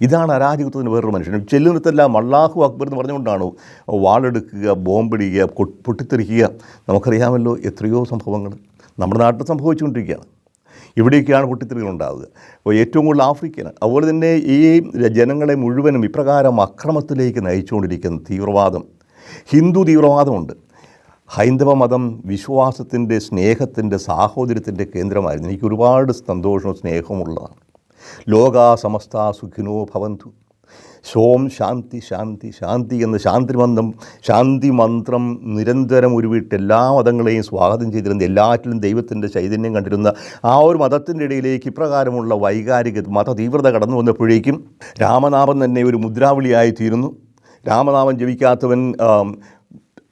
ഇതാണ് അരാജകത്വത്തിന് വേറൊരു മനുഷ്യൻ. ചെല്ലുന്നിടത്തെല്ലാം അള്ളാഹു അക്ബർ എന്ന് പറഞ്ഞുകൊണ്ടാണ് വാളെടുക്കുക ബോംബിടിക്കുക പൊട്ടിത്തെറിക്കുക. നമുക്കറിയാമല്ലോ എത്രയോ സംഭവങ്ങൾ നമ്മുടെ നാട്ടിൽ സംഭവിച്ചുകൊണ്ടിരിക്കുകയാണ്. ഇവിടെയൊക്കെയാണ് പൊട്ടിത്തെറികൾ ഉണ്ടാവുക അപ്പോൾ ഏറ്റവും കൂടുതൽ ആഫ്രിക്കയിലാണ് അതുപോലെ തന്നെ ഈ ജനങ്ങളെ മുഴുവനും ഇപ്രകാരം അക്രമത്തിലേക്ക് നയിച്ചുകൊണ്ടിരിക്കുന്ന തീവ്രവാദം. ഹിന്ദു തീവ്രവാദമുണ്ട്. ഹൈന്ദവ മതം വിശ്വാസത്തിന്റെ സ്നേഹത്തിന്റെ സാഹോദര്യത്തിന്റെ കേന്ദ്രമായിരുന്നു. എനിക്ക് ഒരുപാട് സന്തോഷവും സ്നേഹമുള്ളതാണ് ലോകാ സമസ്ത സുഖിനോ ഭവന്തു. സോം ശാന്തി ശാന്തി ശാന്തി എന്ന ശാന്തി മന്ത്രം ശാന്തി മന്ത്രം നിരന്തരം ഉരുവിട്ട് എല്ലാ മതങ്ങളെയും സ്വാഗതം ചെയ്തിരുന്ന എല്ലാറ്റിലും ദൈവത്തിന്റെ ചൈതന്യം കണ്ടിരുന്ന ആ ഒരു മതത്തിന്റെ ഇടയിലേക്ക് ഇപ്രകാരമുള്ള വൈകാരിക മത തീവ്രത കടന്നു വന്നപ്പോഴേക്കും രാമനാമം തന്നെ ഒരു മുദ്രാവിളിയായി തീരുന്നു രാമനാമം ജപിക്കാത്തവൻ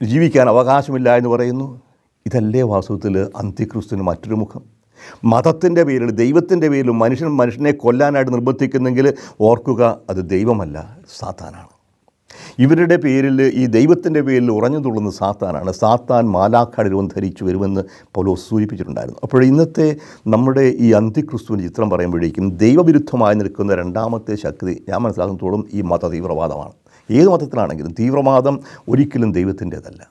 ജീവിക്കാൻ അവകാശമില്ല എന്ന് പറയുന്നു. ഇതല്ലേ വാസ്തവത്തിൽ അന്ത്യക്രിസ്തുവിന് മറ്റൊരു മുഖം? മതത്തിന്റെ പേരിൽ ദൈവത്തിന്റെ പേരിൽ മനുഷ്യൻ മനുഷ്യനെ കൊല്ലാനായിട്ട് നിർബന്ധിക്കുന്നെങ്കിൽ ഓർക്കുക അത് ദൈവമല്ല സാത്താനാണ്. ഇവരുടെ പേരിൽ ഈ ദൈവത്തിന്റെ പേരിൽ ഉറഞ്ഞു തുള്ളുന്ന സാത്താനാണ്. സാത്താൻ മാലാഖാടിരവും ധരിച്ചു വരുമെന്ന് പൗലോസ് സൂചിപ്പിച്ചിട്ടുണ്ടായിരുന്നു. അപ്പോൾ ഇന്നത്തെ നമ്മുടെ ഈ അന്ത്യക്രിസ്തുവിന്റെ ചിത്രം പറയുമ്പോഴേക്കും ദൈവവിരുദ്ധമായി നിൽക്കുന്ന രണ്ടാമത്തെ ശക്തി ഞാൻ മനസ്സിലാക്കുന്നതോളം ഈ മത തീവ്രവാദമാണ് ഏത് മതത്തിലാണെങ്കിലും തീവ്രവാദം ഒരിക്കലും ദൈവത്തിന്റേതല്ല.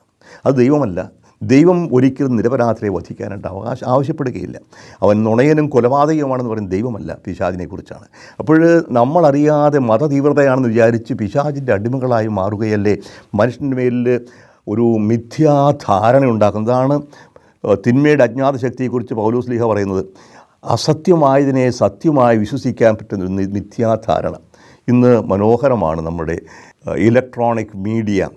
അത് ദൈവമല്ല. ദൈവം ഒരിക്കലും നിരപരാധരെ വധിക്കാനായിട്ട് അവകാശം ആവശ്യപ്പെടുകയില്ല. അവൻ നുണയനും കൊലപാതകമാണെന്ന് പറയുന്ന ദൈവമല്ല പിശാചിനെക്കുറിച്ചാണ്. അപ്പോൾ നമ്മളറിയാതെ മതതീവ്രതയാണെന്ന് വിചാരിച്ച് പിശാചിന്റെ അടിമകളായി മാറുകയല്ലേ? മനുഷ്യന്റെ മേലിൽ ഒരു മിഥ്യാധാരണ ഉണ്ടാക്കുന്നതാണ് തിന്മയുടെ അജ്ഞാത ശക്തിയെക്കുറിച്ച് പൗലോസ് ലീഹ പറയുന്നത്. അസത്യമായതിനെ സത്യമായി വിശ്വസിക്കാൻ പറ്റുന്ന മിഥ്യാധാരണ. ഇന്ന് മനോഹരമാണ് നമ്മുടെ ഇലക്ട്രോണിക് മീഡിയ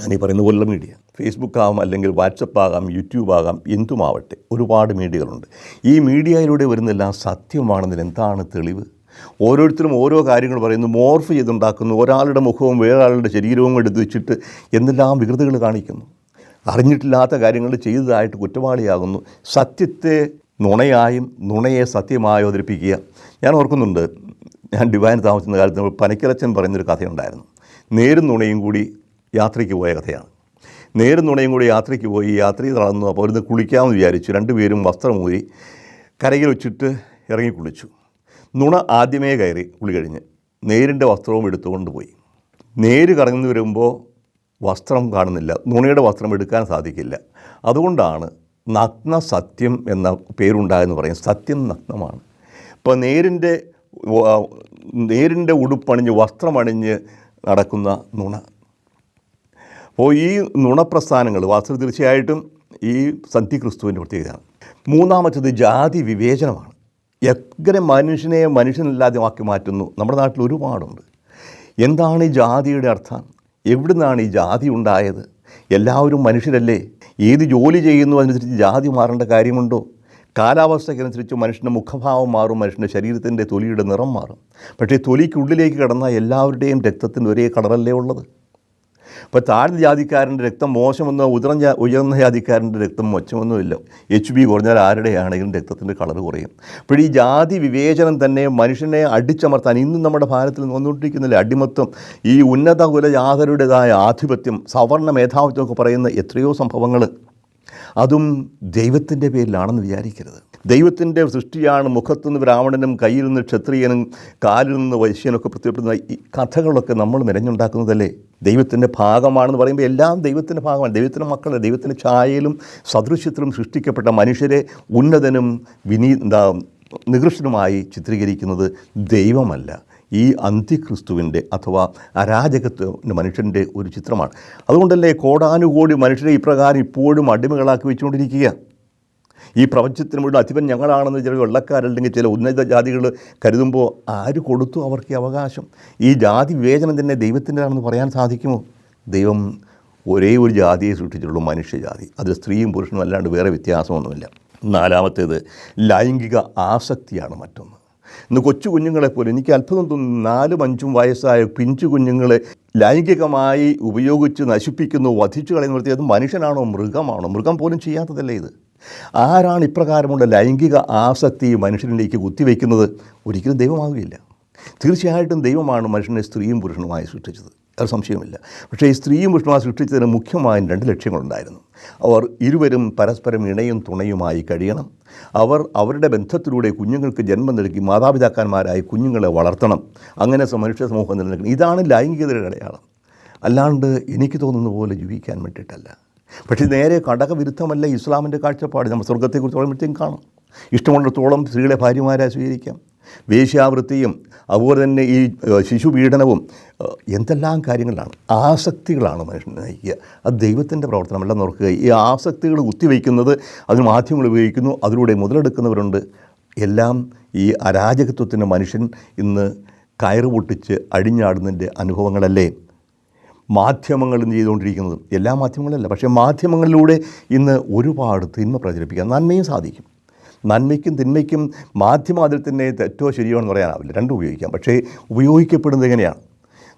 ഞാൻ ഈ പറയുന്ന പോലുള്ള മീഡിയ ഫേസ്ബുക്ക് ആകാം അല്ലെങ്കിൽ വാട്സപ്പ് ആകാം യൂട്യൂബ് ആകാം എന്തുമാവട്ടെ ഒരുപാട് മീഡിയകളുണ്ട് ഈ മീഡിയയിലൂടെ വരുന്നെല്ലാം സത്യമാണെന്നതിന് എന്താണ് തെളിവ്? ഓരോരുത്തരും ഓരോ കാര്യങ്ങൾ പറയുന്നു മോർഫ് ചെയ്തുണ്ടാക്കുന്നു ഒരാളുടെ മുഖവും വേറൊരാളുടെ ശരീരവും എടുത്ത് വെച്ചിട്ട് എന്തെല്ലാം വികൃതികൾ കാണിക്കുന്നു. അറിഞ്ഞിട്ടില്ലാത്ത കാര്യങ്ങൾ ചെയ്തതായിട്ട് കുറ്റവാളിയാകുന്നു. സത്യത്തെ നുണയായും നുണയെ സത്യമായി അവതരിപ്പിക്കുക. ഞാൻ ഓർക്കുന്നുണ്ട് ഞാൻ ഡിവൈൻ താമസിക്കുന്ന കാലത്ത് പനക്കിലച്ചൻ പറയുന്നൊരു കഥയുണ്ടായിരുന്നു. നേരും നുണയും കൂടി യാത്രയ്ക്ക് പോയ കഥയാണ്. നേരും നുണയും കൂടി യാത്രയ്ക്ക് പോയി യാത്രയിൽ നടന്നു അപ്പോൾ അവിടുന്ന് കുളിക്കാമെന്ന് വിചാരിച്ചു. രണ്ടുപേരും വസ്ത്രമൂരി കരയിൽ വെച്ചിട്ട് ഇറങ്ങി കുളിച്ചു. നുണ ആദ്യമേ കയറി കുളി കഴിഞ്ഞ് നേരിന്റെ വസ്ത്രവും എടുത്തുകൊണ്ട് പോയി. നേര് കറങ്ങി വരുമ്പോൾ വസ്ത്രം കാണുന്നില്ല. നുണയുടെ വസ്ത്രം എടുക്കാൻ സാധിക്കില്ല. അതുകൊണ്ടാണ് നഗ്ന സത്യം എന്ന പേരുണ്ടായെന്ന് പറയും സത്യം നഗ്നമാണ്. ഇപ്പോൾ നേരിന്റെ നേരിന്റെ ഉടുപ്പണിഞ്ഞ് വസ്ത്രമണിഞ്ഞ് നടക്കുന്ന നുണ. അപ്പോൾ ഈ നുണപ്രസ്ഥാനങ്ങൾ വാസ്തവത്തിൽ തീർച്ചയായിട്ടും ഈ സന്ധിക്രിസ്തുവിന്റെ പ്രത്യേകതയാണ്. മൂന്നാമത്തത് ജാതി വിവേചനമാണ്. എങ്ങനെ മനുഷ്യനെ മനുഷ്യനല്ലാതെ ആക്കി മാറ്റുന്നു? നമ്മുടെ നാട്ടിൽ ഒരുപാടുണ്ട്. എന്താണ് ഈ ജാതിയുടെ അർത്ഥം? എവിടുന്നാണ് ഈ ജാതി ഉണ്ടായത്? എല്ലാവരും മനുഷ്യരല്ലേ? ഏത് ജോലി ചെയ്യുന്നു? അതിനനുസരിച്ച് ജാതി മാറേണ്ട കാര്യമുണ്ടോ? കാലാവസ്ഥയ്ക്കനുസരിച്ച് മനുഷ്യന്റെ മുഖഭാവം മാറും മനുഷ്യന്റെ ശരീരത്തിന്റെ തൊലിയുടെ നിറം മാറും. പക്ഷേ തൊലിക്കുള്ളിലേക്ക് കടന്ന എല്ലാവരുടെയും രക്തത്തിന് ഒരേ കളറല്ലേ ഉള്ളത്? ഇപ്പോൾ താഴ്ന്ന ജാതിക്കാരന്റെ രക്തം മോശമെന്നോ ഉയർന്ന ഉയർന്ന ജാതിക്കാരന്റെ രക്തം മോശമൊന്നുമില്ല. എച്ച് ബി കുറഞ്ഞാൽ ആരുടെയാണെങ്കിലും രക്തത്തിന്റെ കളർ കുറയും. അപ്പോൾ ഈ ജാതി വിവേചനം തന്നെ മനുഷ്യനെ അടിച്ചമർത്താൻ ഇന്നും നമ്മുടെ ഭാരതത്തിൽ വന്നുകൊണ്ടിരിക്കുന്നില്ല? അടിമത്വം ഈ ഉന്നത കുലജാതരുടേതായ ആധിപത്യം സവർണ മേധാവിത്വമൊക്കെ പറയുന്ന എത്രയോ സംഭവങ്ങൾ. അതും ദൈവത്തിന്റെ പേരിലാണെന്ന് വിചാരിക്കരുത്. ദൈവത്തിന്റെ സൃഷ്ടിയാണ് മുഖത്തുനിന്ന് ബ്രാഹ്മണനും കയ്യിൽ നിന്ന് ക്ഷത്രിയനും കാലിൽ നിന്ന് വൈശ്യനൊക്കെ പ്രത്യപ്പെടുന്ന ഈ കഥകളൊക്കെ നമ്മൾ മെനഞ്ഞുണ്ടാക്കുന്നതല്ലേ? ദൈവത്തിന്റെ ഭാഗമാണെന്ന് പറയുമ്പോൾ എല്ലാം ദൈവത്തിന്റെ ഭാഗമാണ്. ദൈവത്തിന്റെ മക്കളെ ദൈവത്തിന്റെ ഛായയിലും സദൃശ്യത്തിലും സൃഷ്ടിക്കപ്പെട്ട മനുഷ്യരെ ഉന്നതനും വിനീ നികൃഷ്ടനുമായി ചിത്രീകരിക്കുന്നത് ദൈവമല്ല. ഈ അന്തിക്രിസ്തുവിന്റെ അഥവാ അരാജകത്വ മനുഷ്യന്റെ ഒരു ചിത്രമാണ്. അതുകൊണ്ടല്ലേ കോടാനുകോടി മനുഷ്യരെ ഇപ്രകാരം ഇപ്പോഴും അടിമകളാക്കി വെച്ചുകൊണ്ടിരിക്കുക. ഈ പ്രപഞ്ചത്തിന് മുഴുവൻ അധിപൻ ഞങ്ങളാണെന്ന് ചില വെള്ളക്കാരല്ലെങ്കിൽ ചില ഉന്നത ജാതികൾ കരുതുമ്പോൾ ആര് കൊടുത്തു അവർക്ക് അവകാശം? ഈ ജാതി വിവേചനം തന്നെ ദൈവത്തിന്റെതാണെന്ന് പറയാൻ സാധിക്കുമോ? ദൈവം ഒരേ ഒരു ജാതിയെ സൃഷ്ടിച്ചിട്ടുള്ളൂ മനുഷ്യജാതി അതിൽ സ്ത്രീയും പുരുഷനും അല്ലാണ്ട് വേറെ വ്യത്യാസമൊന്നുമില്ല. നാലാമത്തേത് ലൈംഗിക ആസക്തിയാണ് മറ്റൊന്ന്. ഇന്ന് കൊച്ചു കുഞ്ഞുങ്ങളെപ്പോലെ എനിക്ക് അത്ഭുതം തോന്നുന്നു. നാലും അഞ്ചും വയസ്സായ പിഞ്ചു കുഞ്ഞുങ്ങളെ ലൈംഗികമായി ഉപയോഗിച്ച് നശിപ്പിക്കുന്നു വധിച്ചു കളയുന്ന നിർത്തി. അത് മനുഷ്യനാണോ? മൃഗമാണോ? മൃഗം പോലും ചെയ്യാത്തതല്ലേ ഇത്? ആരാണ് ഇപ്രകാരമുള്ള ലൈംഗിക ആസക്തി മനുഷ്യനിലേക്ക് കുത്തിവെക്കുന്നത്? ഒരിക്കലും ദൈവമാവുകയില്ല. തീർച്ചയായിട്ടും ദൈവമാണ് മനുഷ്യനെ സ്ത്രീയും പുരുഷനുമായി സൃഷ്ടിച്ചത്. അത് സംശയമില്ല പക്ഷേ ഈ സ്ത്രീയും പുരുഷനുമായി സൃഷ്ടിച്ചതിന് മുഖ്യമായും രണ്ട് ലക്ഷ്യങ്ങളുണ്ടായിരുന്നു. അവർ ഇരുവരും പരസ്പരം ഇണയും തുണയുമായി കഴിയണം. അവർ അവരുടെ ബന്ധത്തിലൂടെ കുഞ്ഞുങ്ങൾക്ക് ജന്മം നൽകി മാതാപിതാക്കന്മാരായി കുഞ്ഞുങ്ങളെ വളർത്തണം. അങ്ങനെ മനുഷ്യ സമൂഹം നിലനിൽക്കണം ഇതാണ് ലൈംഗികതയുടെ അടയാളം. അല്ലാണ്ട് എനിക്ക് തോന്നുന്ന പോലെ ജീവിക്കാൻ വേണ്ടിയിട്ടല്ല പക്ഷേ നേരെ ഘടകവിരുദ്ധമല്ല ഇസ്ലാമിന്റെ കാഴ്ചപ്പാട്. നമ്മൾ സ്വർഗത്തെക്കുറിച്ച് പറയുമ്പോഴത്തേക്കും കാണും. ഇഷ്ടമുള്ളിടത്തോളം സ്ത്രീകളെ ഭാര്യമാരായി സ്വീകരിക്കാം. വേശ്യാവൃത്തിയും അതുപോലെ തന്നെ ഈ ശിശുപീഡനവും എന്തെല്ലാം കാര്യങ്ങളാണ്? ആസക്തികളാണ് മനുഷ്യനെ നയിക്കുക. അത് ദൈവത്തിന്റെ പ്രവർത്തനമല്ല നോക്കുക ഈ ആസക്തികൾ കുത്തിവയ്ക്കുന്നത് അതിന് മാധ്യമങ്ങൾ ഉപയോഗിക്കുന്നു. അതിലൂടെ മുതലെടുക്കുന്നവരുണ്ട്. എല്ലാം ഈ അരാജകത്വത്തിന് മനുഷ്യൻ ഇന്ന് കയറ് പൊട്ടിച്ച് അടിഞ്ഞാടുന്നതിന്റെ അനുഭവങ്ങളല്ലേ? മാധ്യമങ്ങൾ ഇന്ന് ചെയ്തുകൊണ്ടിരിക്കുന്നത് എല്ലാ മാധ്യമങ്ങളല്ല പക്ഷേ മാധ്യമങ്ങളിലൂടെ ഇന്ന് ഒരുപാട് തിന്മ പ്രചരിപ്പിക്കാൻ നന്മയും സാധിക്കും. നന്മയ്ക്കും തിന്മയ്ക്കും മാധ്യമം അതിൽ തന്നെ തെറ്റോ ശരിയോ എന്ന് പറയാനാവില്ല. രണ്ടും ഉപയോഗിക്കാം. പക്ഷേ ഉപയോഗിക്കപ്പെടുന്നത് എങ്ങനെയാണ്?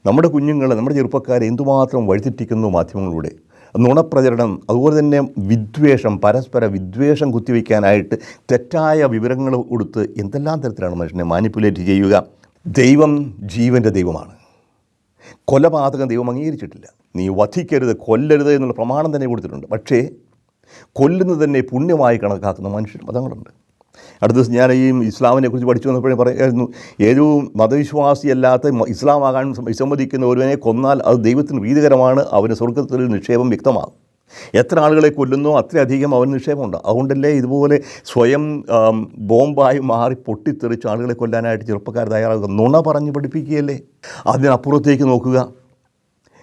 നമ്മുടെ കുഞ്ഞുങ്ങൾ നമ്മുടെ ചെറുപ്പക്കാരെ എന്തുമാത്രം വഴിതെറ്റിക്കുന്നു മാധ്യമങ്ങളിലൂടെ? നുണപ്രചരണം അതുപോലെ തന്നെ വിദ്വേഷം പരസ്പര വിദ്വേഷം കുത്തിവയ്ക്കാനായിട്ട് തെറ്റായ വിവരങ്ങൾ കൊടുത്ത് എന്തെല്ലാം തരത്തിലാണ് മനുഷ്യനെ മാനിപ്പുലേറ്റ് ചെയ്യുക? ദൈവം ജീവന്റെ ദൈവമാണ്. കൊലപാതകം ദൈവം അംഗീകരിച്ചിട്ടില്ല. നീ വധിക്കരുത് കൊല്ലരുത് എന്നുള്ള പ്രമാണം തന്നെ കൊടുത്തിട്ടുണ്ട്. പക്ഷേ കൊല്ലുന്നത് തന്നെ പുണ്യമായി കണക്കാക്കുന്ന മനുഷ്യർ മതങ്ങളുണ്ട്. അടുത്ത ദിവസം ഞാൻ ഈ ഇസ്ലാമിനെ കുറിച്ച് പഠിച്ചു വന്നപ്പോഴേ പറയായിരുന്നു ഏതോ മതവിശ്വാസിയല്ലാത്ത ഇസ്ലാമാകാൻ വിസമ്മതിക്കുന്ന ഒരുവനെ കൊന്നാൽ അത് ദൈവത്തിന് പ്രീതികരമാണ് അവന് സ്വർഗത്തിൽ നിക്ഷേപം വ്യക്തമാകും. എത്ര ആളുകളെ കൊല്ലുന്നോ അത്രയധികം അവന് നിക്ഷേപമുണ്ട്. അതുകൊണ്ടല്ലേ ഇതുപോലെ സ്വയം ബോംബായി മാറി പൊട്ടിത്തെറിച്ച് ആളുകളെ കൊല്ലാനായിട്ട് ചെറുപ്പക്കാർ തയ്യാറാകുക. നുണ പറഞ്ഞ് പഠിപ്പിക്കുകയല്ലേ? അതിനപ്പുറത്തേക്ക് നോക്കുക.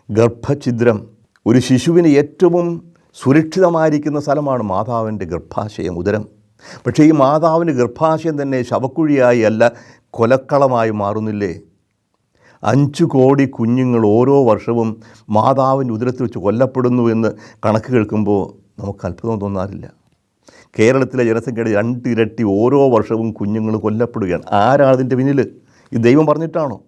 ഗർഭഛിദ്രം. ഒരു ശിശുവിന് ഏറ്റവും സുരക്ഷിതമായിരിക്കുന്ന സ്ഥലമാണ് മാതാവിന്റെ ഗർഭാശയം ഉദരം പക്ഷേ ഈ മാതാവിന്റെ ഗർഭാശയം തന്നെ ശവക്കുഴിയായി അല്ല കൊലക്കളമായി മാറുന്നില്ലേ? അഞ്ച് കോടി കുഞ്ഞുങ്ങൾ ഓരോ വർഷവും മാതാവിന്റെ ഉദരത്തിൽ വെച്ച് കൊല്ലപ്പെടുന്നു എന്ന് കണക്ക് കേൾക്കുമ്പോൾ നമുക്ക് അത്ഭുതം തോന്നാറില്ല. കേരളത്തിലെ ജനസംഖ്യയുടെ രണ്ടിരട്ടി ഓരോ വർഷവും കുഞ്ഞുങ്ങൾ കൊല്ലപ്പെടുകയാണ്. ആരാണ് അതിന്റെ പിന്നിൽ? ഈ ദൈവം പറഞ്ഞിട്ടാണോ?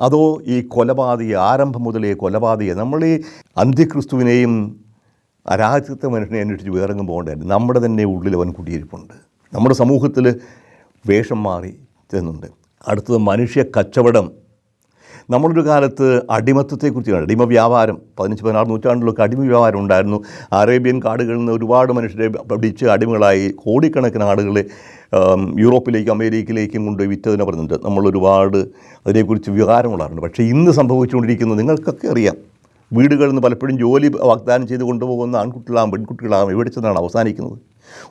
അതോ ഈ കൊലപാതക ആരംഭം മുതലേ കൊലപാതക നമ്മൾ ഈ അന്ത്യക്രിസ്തുവിനെയും അരാജകത്വ മനുഷ്യനെ അന്വേഷിച്ച് വേറെങ്ങും പോകേണ്ടതായിരുന്നു നമ്മുടെ തന്നെ ഉള്ളിൽ അവൻ കുടിയിരിപ്പുണ്ട്. നമ്മുടെ സമൂഹത്തിൽ വേഷം മാറി ചെന്നുണ്ട്. അടുത്തത് മനുഷ്യ കച്ചവടം. നമ്മളൊരു കാലത്ത് അടിമത്വത്തെക്കുറിച്ച്. അടിമ വ്യാപാരം. പതിനഞ്ച് പതിനാറ് നൂറ്റാണ്ടിലൊക്കെ അടിമ വ്യാപാരം ഉണ്ടായിരുന്നു. അറേബ്യൻ കാടുകളിൽ നിന്ന് ഒരുപാട് മനുഷ്യരെ പിടിച്ച് അടിമകളായി കോടിക്കണക്കിന് ആളുകളെ യൂറോപ്പിലേക്കും അമേരിക്കയിലേക്കും കൊണ്ട് വിറ്റതിനെ പറഞ്ഞിട്ട് നമ്മൾ ഒരുപാട് അതിനെക്കുറിച്ച് വികാരമുള്ളതാണ് പക്ഷേ ഇന്ന് സംഭവിച്ചുകൊണ്ടിരിക്കുന്നത് നിങ്ങൾക്കൊക്കെ അറിയാം. വീടുകളിൽ നിന്ന് പലപ്പോഴും ജോലി വാഗ്ദാനം ചെയ്ത് കൊണ്ടുപോകുന്ന ആൺകുട്ടികളാകും പെൺകുട്ടികളാകും എവിടെ ചെന്നാണ് അവസാനിക്കുന്നത്?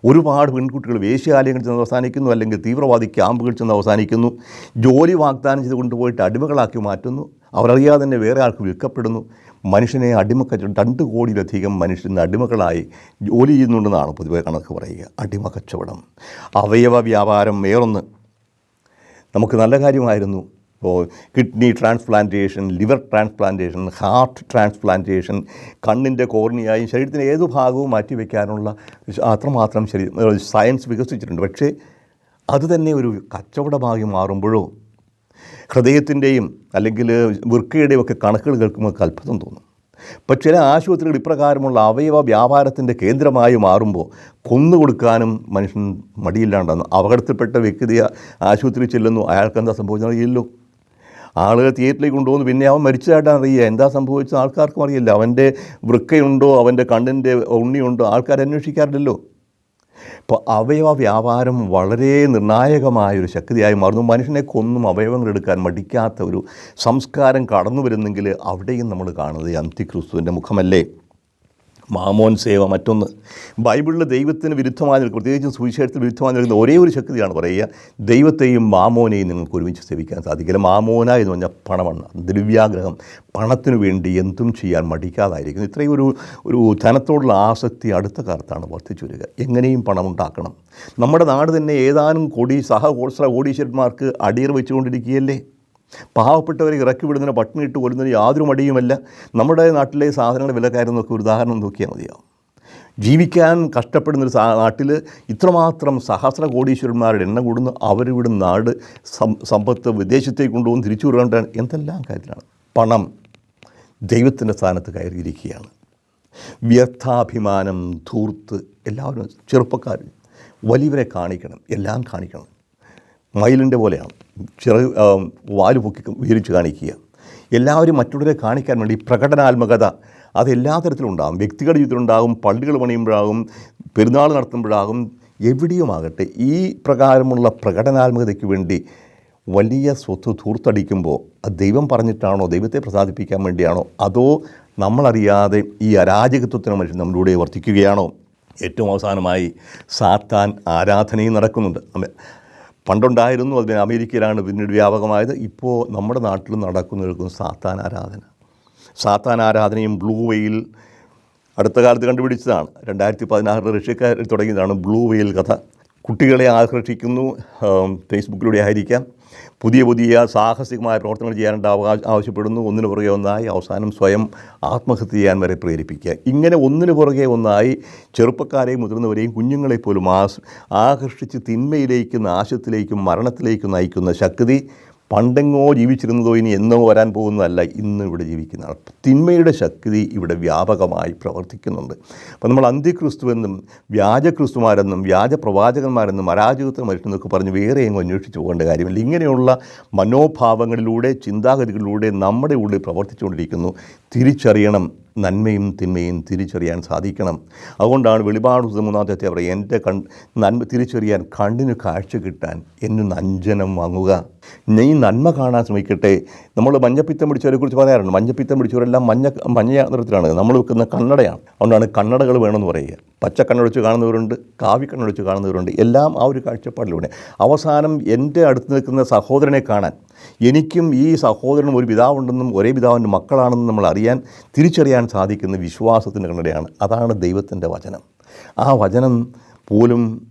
ഒരുപാട് പെൺകുട്ടികൾ വേശ്യാലയങ്ങളിൽ ചെന്ന് അവസാനിക്കുന്നു അല്ലെങ്കിൽ തീവ്രവാദി ക്യാമ്പുകളിൽ ചെന്ന് അവസാനിക്കുന്നു. ജോലി വാഗ്ദാനം ചെയ്ത് കൊണ്ടുപോയിട്ട് അടിമകളാക്കി മാറ്റുന്നു. അവരറിയാതെ തന്നെ വേറെ ആൾക്ക് വിൽക്കപ്പെടുന്നു. മനുഷ്യനെ അടിമക്കച്ചവടം രണ്ട് കോടിയിലധികം മനുഷ്യന് അടിമകളായി ജോലി ചെയ്യുന്നുണ്ടെന്നാണ് പൊതുവെ കണക്ക് പറയുക. അടിമ കച്ചവടം അവയവ വ്യാപാരം വേറൊന്ന്. നമുക്ക് നല്ല കാര്യമായിരുന്നു. ഇപ്പോൾ kidney transplantation liver transplantation heart transplantation കണ്ണിന്റെ കോർണിയായും ശരീരത്തിന്റെ ഏത് ഭാഗവും മാറ്റിവെക്കാനുള്ള അത്രമാത്രം ശരീരം സയൻസ് വികസിച്ചിട്ടുണ്ട്. പക്ഷേ അത് തന്നെ ഒരു കച്ചവടമായി മാറുമ്പോഴോ ഹൃദയത്തിന്റെയും അല്ലെങ്കിൽ വൃക്കയുടെയും ഒക്കെ കണക്കുകൾ കേൾക്കുമ്പോൾ അത്ഭുതം തോന്നും. പക്ഷേ ചില ആശുപത്രികൾ ഇപ്രകാരമുള്ള അവയവ വ്യാപാരത്തിന്റെ കേന്ദ്രമായി മാറുമ്പോൾ കൊന്നു കൊടുക്കാനും മനുഷ്യൻ മടിയില്ലാണ്ടാണ്. അപകടത്തിൽപ്പെട്ട വ്യക്തി ആശുപത്രിയിൽ ചെല്ലുന്നു അയാൾക്ക് എന്താ സംഭവിച്ചാൽ ആളുകൾ തിയേറ്ററിലേക്ക് കൊണ്ടുപോകുന്നു. പിന്നെ അവൻ മരിച്ചതായിട്ടാണ് അറിയുക. എന്താ സംഭവിച്ചത് ആൾക്കാർക്കും അറിയില്ല. അവന്റെ വൃക്കയുണ്ടോ? അവന്റെ കണ്ണിന്റെ ഉണ്ണിയുണ്ടോ? ആൾക്കാർ അന്വേഷിക്കാറില്ലല്ലോ. ഇപ്പോൾ അവയവ വ്യാപാരം വളരെ നിർണായകമായൊരു ശക്തിയായി മാറുന്നു. മനുഷ്യനെ കൊന്നും അവയവങ്ങൾ എടുക്കാൻ മടിക്കാത്ത ഒരു സംസ്കാരം കടന്നു വരുന്നെങ്കിൽ അവിടെയും നമ്മൾ കാണുന്നത് അന്തിക്രിസ്തുവിന്റെ മുഖമല്ലേ? മാമോൻ സേവ മറ്റൊന്ന്. ബൈബിളിൽ ദൈവത്തിന് വിരുദ്ധമായി നിൽക്കും പ്രത്യേകിച്ചും സുവിശേഷത്തിന് വിരുദ്ധമായി നിൽക്കുന്ന ഒരേ ഒരു ശക്തിയാണ് പറയുക ദൈവത്തെയും മാമോനെയും നിങ്ങൾക്ക് ഒരുമിച്ച് സേവിക്കാൻ സാധിക്കില്ല. മാമോന എന്ന് പറഞ്ഞാൽ പണമാണ് ദ്രവ്യാഗ്രഹം പണത്തിനു വേണ്ടി എന്തും ചെയ്യാൻ മടിക്കാതായിരിക്കുന്നു. ഇത്രയും ഒരു ഒരു ധനത്തോടുള്ള ആസക്തി അടുത്ത കാലത്താണ് വർദ്ധിച്ചു വരിക. എങ്ങനെയും പണം ഉണ്ടാക്കണം നമ്മുടെ നാട് തന്നെ ഏതാനും കോടി സഹകോത്സര കോടീശ്വരന്മാർക്ക് അടിയർ വെച്ചുകൊണ്ടിരിക്കുകയല്ലേ? പാവപ്പെട്ടവരെ ഇറക്കി വിടുന്നതിന് പട്ടിണി ഇട്ട് കൊല്ലുന്നതിന് യാതൊരു മടിയുമല്ല. നമ്മുടെ നാട്ടിലെ സാധനങ്ങളുടെ വിലക്കാരും നോക്കി ഒരു ഉദാഹരണം നോക്കിയാൽ മതിയാവും. ജീവിക്കാൻ കഷ്ടപ്പെടുന്ന ഒരു നാട്ടിൽ ഇത്രമാത്രം സഹസ്ര കോടീശ്വരന്മാരുടെ എണ്ണം കൂടുന്നു അവരിവിടെ നാട് സമ്പത്ത് വിദേശത്തേക്ക് കൊണ്ടുപോകും തിരിച്ചു വിടേണ്ടതാണ് എന്തെല്ലാം കാര്യത്തിലാണ്. പണം ദൈവത്തിന്റെ സ്ഥാനത്ത് കയറിയിരിക്കുകയാണ്. വ്യർത്ഥാഭിമാനം ധൂർത്ത് എല്ലാവരും ചെറുപ്പക്കാർ വലിയവരെ കാണിക്കണം എല്ലാം കാണിക്കണം. മയിലിന്റെ പോലെയാണ്. ചിറക് വാൽ പൊക്കി വിഹരിച്ച് കാണിക്കുക. എല്ലാവരും മറ്റുള്ളവരെ കാണിക്കാൻ വേണ്ടി പ്രകടനാത്മകത അത് എല്ലാ തരത്തിലും ഉണ്ടാകും വ്യക്തികളുടെ ജീവിതത്തിലുണ്ടാകും പള്ളികൾ പണിയുമ്പോഴാകും പെരുന്നാൾ നടത്തുമ്പോഴാകും എവിടെയുമാകട്ടെ ഈ പ്രകാരമുള്ള പ്രകടനാത്മകതയ്ക്ക് വേണ്ടി വലിയ സ്വത്ത് തൂർത്തടിക്കുമ്പോൾ അത് ദൈവം പറഞ്ഞിട്ടാണോ ദൈവത്തെ പ്രസാദിപ്പിക്കാൻ വേണ്ടിയാണോ അതോ നമ്മളറിയാതെ ഈ അരാജകത്വത്തിന് മനുഷ്യൻ നമ്മളിലൂടെ വർദ്ധിക്കുകയാണോ ഏറ്റവും അവസാനമായി സാത്താൻ ആരാധനയും നടക്കുന്നുണ്ട്. പണ്ടുണ്ടായിരുന്നു അത് പിന്നെ അമേരിക്കയിലാണ് പിന്നീട് വ്യാപകമായത്. ഇപ്പോൾ നമ്മുടെ നാട്ടിലും നടക്കുന്നു നിൽക്കുന്ന സാത്താൻ ആരാധന. സാത്താൻ ആരാധനയും ബ്ലൂ വെയിൽ അടുത്ത കാലത്ത് കണ്ടുപിടിച്ചതാണ്. രണ്ടായിരത്തി പതിനാറിൽ റഷ്യക്കാരിൽ തുടങ്ങിയതാണ് ബ്ലൂ വെയിൽ കഥ. കുട്ടികളെ ആകർഷിക്കുന്നു. ഫേസ്ബുക്കിലൂടെ ആയിരിക്കാം. പുതിയ പുതിയ സാഹസികമായ പ്രവർത്തനങ്ങൾ ചെയ്യാനായിട്ട് അവകാശ ആവശ്യപ്പെടുന്നു. ഒന്നിനു പുറകെ ഒന്നായി അവസാനം സ്വയം ആത്മഹത്യ ചെയ്യാൻ വരെ പ്രേരിപ്പിക്കുക. ഇങ്ങനെ ഒന്നിനു പുറകെ ഒന്നായി ചെറുപ്പക്കാരെയും മുതിർന്നവരെയും കുഞ്ഞുങ്ങളെപ്പോലും ആസ് ആകർഷിച്ച് തിന്മയിലേക്കും നാശത്തിലേക്കും മരണത്തിലേക്കും നയിക്കുന്ന ശക്തി പണ്ടെങ്ങോ ജീവിച്ചിരുന്നതോ ഇനി എന്നോ വരാൻ പോകുന്നതല്ല ഇന്ന് ഇവിടെ ജീവിക്കുന്ന തിന്മയുടെ ശക്തി ഇവിടെ വ്യാപകമായി പ്രവർത്തിക്കുന്നുണ്ട്. അപ്പോൾ നമ്മൾ അന്ത്യക്രിസ്തുവെന്നും വ്യാജക്രിസ്തുമാരെന്നും വ്യാജ പ്രവാചകന്മാരെന്നും അരാജകത്വം മനുഷ്യനൊക്കെ പറഞ്ഞ് വേറെ എങ്ങും അന്വേഷിച്ച് പോകേണ്ട കാര്യമില്ല. ഇങ്ങനെയുള്ള മനോഭാവങ്ങളിലൂടെ ചിന്താഗതികളിലൂടെ നമ്മുടെ ഉള്ളിൽ പ്രവർത്തിച്ചുകൊണ്ടിരിക്കുന്നു. തിരിച്ചറിയണം നന്മയും തിന്മയും തിരിച്ചറിയാൻ സാധിക്കണം. അതുകൊണ്ടാണ് വെളിപാട് മൂന്നാമത്തെ അവർ എന്റെ കൺ നന്മ തിരിച്ചറിയാൻ കണ്ണിന് കാഴ്ച കിട്ടാൻ എന്നു നഞ്ചനം വാങ്ങുക. നീ നന്മ കാണാൻ ശ്രമിക്കട്ടെ. നമ്മൾ മഞ്ഞപ്പിത്തം പിടിച്ചവരെ കുറിച്ച് പറയാറുണ്ട്. മഞ്ഞപ്പിത്തം പിടിച്ചവരെല്ലാം മഞ്ഞ മഞ്ഞ നിറത്തിലാണ്. നമ്മൾ വെക്കുന്ന കണ്ണടയാണ്. അതുകൊണ്ടാണ് കണ്ണടകൾ വേണമെന്ന് പറയുക. പച്ച കണ്ണടച്ച് കാണുന്നവരുണ്ട് കാവി കണ്ണടച്ച് കാണുന്നവരുണ്ട്. എല്ലാം ആ ഒരു കാഴ്ചപ്പാടിലൂടെ. അവസാനം എന്റെ അടുത്ത് നിൽക്കുന്ന സഹോദരനെ കാണാൻ എനിക്കും ഈ സഹോദരനും ഒരു പിതാവുണ്ടെന്നും ഒരേ പിതാവിന്റെ മക്കളാണെന്നും നമ്മൾ അറിയാൻ തിരിച്ചറിയാൻ സാധിക്കുന്ന വിശ്വാസത്തിന്റെ കണ്ണടയാണ്. അതാണ് ദൈവത്തിന്റെ വചനം. ആ വചനം പോലും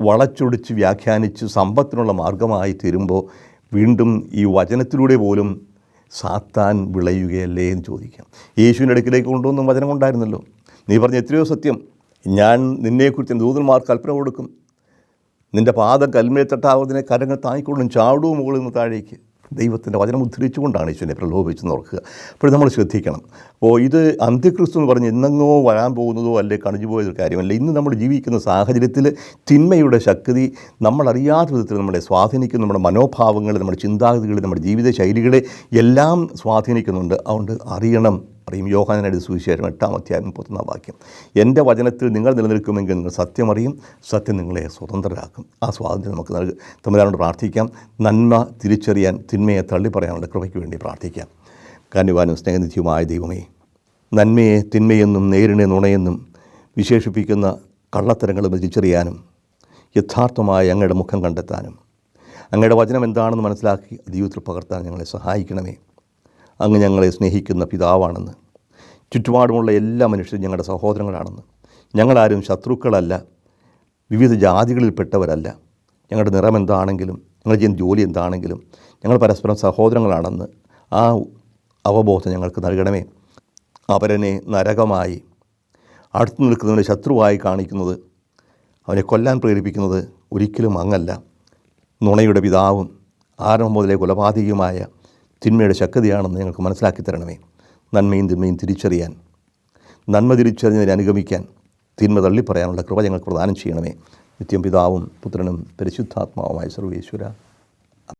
വളച്ചൊടിച്ച് വ്യാഖ്യാനിച്ച് സമ്പത്തിനുള്ള മാർഗമായി തീരുമ്പോൾ വീണ്ടും ഈ വചനത്തിലൂടെ പോലും സാത്താൻ വിളയുകയല്ലേ എന്ന് ചോദിക്കാം. യേശുവിന്റെ അടുക്കിലേക്ക് കൊണ്ടുവന്നും വചനം ഉണ്ടായിരുന്നല്ലോ നീ പറഞ്ഞ എത്രയോ സത്യം. ഞാൻ നിന്നെക്കുറിച്ച് ദൂതന്മാർക്ക് കൽപ്പന കൊടുക്കും. നിന്റെ പാദം കൽമേൽ കരങ്ങൾ താങ്ങിക്കൊള്ളും ചാടുവും മുകളിൽ നിന്ന് താഴേക്ക്. ദൈവത്തിന്റെ വചനം ഉദ്ധരിച്ചുകൊണ്ടാണ് യേശുവിനെ പ്രലോഭിച്ചെന്ന് ഓർക്കുക. അപ്പോൾ നമ്മൾ ശ്രദ്ധിക്കണം. അപ്പോൾ ഇത് അന്ത്യക്രിസ്തു എന്ന് പറഞ്ഞ് എന്നെങ്ങോ വരാൻ പോകുന്നതോ അല്ലെ കണിഞ്ഞു ഒരു കാര്യമല്ല. ഇന്ന് നമ്മൾ ജീവിക്കുന്ന സാഹചര്യത്തിൽ തിന്മയുടെ ശക്തി നമ്മളറിയാത്ത വിധത്തിൽ നമ്മളെ സ്വാധീനിക്കുന്നു. നമ്മുടെ മനോഭാവങ്ങൾ നമ്മുടെ ചിന്താഗതികൾ നമ്മുടെ ജീവിത ശൈലികളെ എല്ലാം സ്വാധീനിക്കുന്നുണ്ട്. അതുകൊണ്ട് അറിയണം. അറിയും യോഹാനയുടെ സുവിശേഷം എട്ടാം അധ്യായം മുപ്പത്തൊന്നാം വാക്യം. എന്റെ വചനത്തിൽ നിങ്ങൾ നിലനിൽക്കുമെങ്കിൽ നിങ്ങൾ സത്യം അറിയും. സത്യം നിങ്ങളെ സ്വതന്ത്രരാക്കും. ആ സ്വാതന്ത്ര്യം നമുക്ക് നൽകും. തമ്മിലാരോട് പ്രാർത്ഥിക്കാം. നന്മ തിരിച്ചറിയാൻ തിന്മയെ തള്ളി പറയാനുള്ള കൃപയ്ക്ക് വേണ്ടി പ്രാർത്ഥിക്കാം. കാന്യവാനും സ്നേഹനിധിയുമായ ദൈവമേ നന്മയെ തിന്മയെന്നും നേരിനെ നുണയെന്നും വിശേഷിപ്പിക്കുന്ന കള്ളത്തരങ്ങളും തിരിച്ചറിയാനും യഥാർത്ഥമായ അങ്ങയുടെ മുഖം കണ്ടെത്താനും അങ്ങയുടെ വചനം എന്താണെന്ന് മനസ്സിലാക്കി ജീവിതത്തിൽ പകർത്താൻ ഞങ്ങളെ സഹായിക്കണമേ. അങ്ങ് ഞങ്ങളെ സ്നേഹിക്കുന്ന പിതാവാണെന്ന് ചുറ്റുപാടുമുള്ള എല്ലാ മനുഷ്യരും ഞങ്ങളുടെ സഹോദരങ്ങളാണെന്ന്. ഞങ്ങളാരും ശത്രുക്കളല്ല. വിവിധ ജാതികളിൽപ്പെട്ടവരല്ല. ഞങ്ങളുടെ നിറം എന്താണെങ്കിലും ഞങ്ങൾ ചെയ്യുന്ന ജോലി എന്താണെങ്കിലും ഞങ്ങൾ പരസ്പരം സഹോദരങ്ങളാണെന്ന് ആ അവബോധം ഞങ്ങൾക്ക് നൽകണമേ. അവരനെ നരകമായി അടുത്ത് നിൽക്കുന്നവനെ ശത്രുവായി കാണിക്കുന്നത് അവനെ കൊല്ലാൻ പ്രേരിപ്പിക്കുന്നത് ഒരിക്കലും അങ്ങല്ല. നുണയുടെ പിതാവും ആരംഭം മുതലേ കൊലപാതകയുമായ തിന്മയുടെ ശക്തിയാണെന്ന് ഞങ്ങൾക്ക് മനസ്സിലാക്കി തരണമേ. നന്മയും തിന്മയും തിരിച്ചറിയാൻ നന്മ തിരിച്ചറിഞ്ഞതിനെ അനുഗമിക്കാൻ തിന്മ തള്ളിപ്പറയാനുള്ള കൃപ ഞങ്ങൾക്ക് പ്രദാനം ചെയ്യണമേ. നിത്യം പിതാവും പുത്രനും പരിശുദ്ധാത്മാവുമായ സർവേശ്വര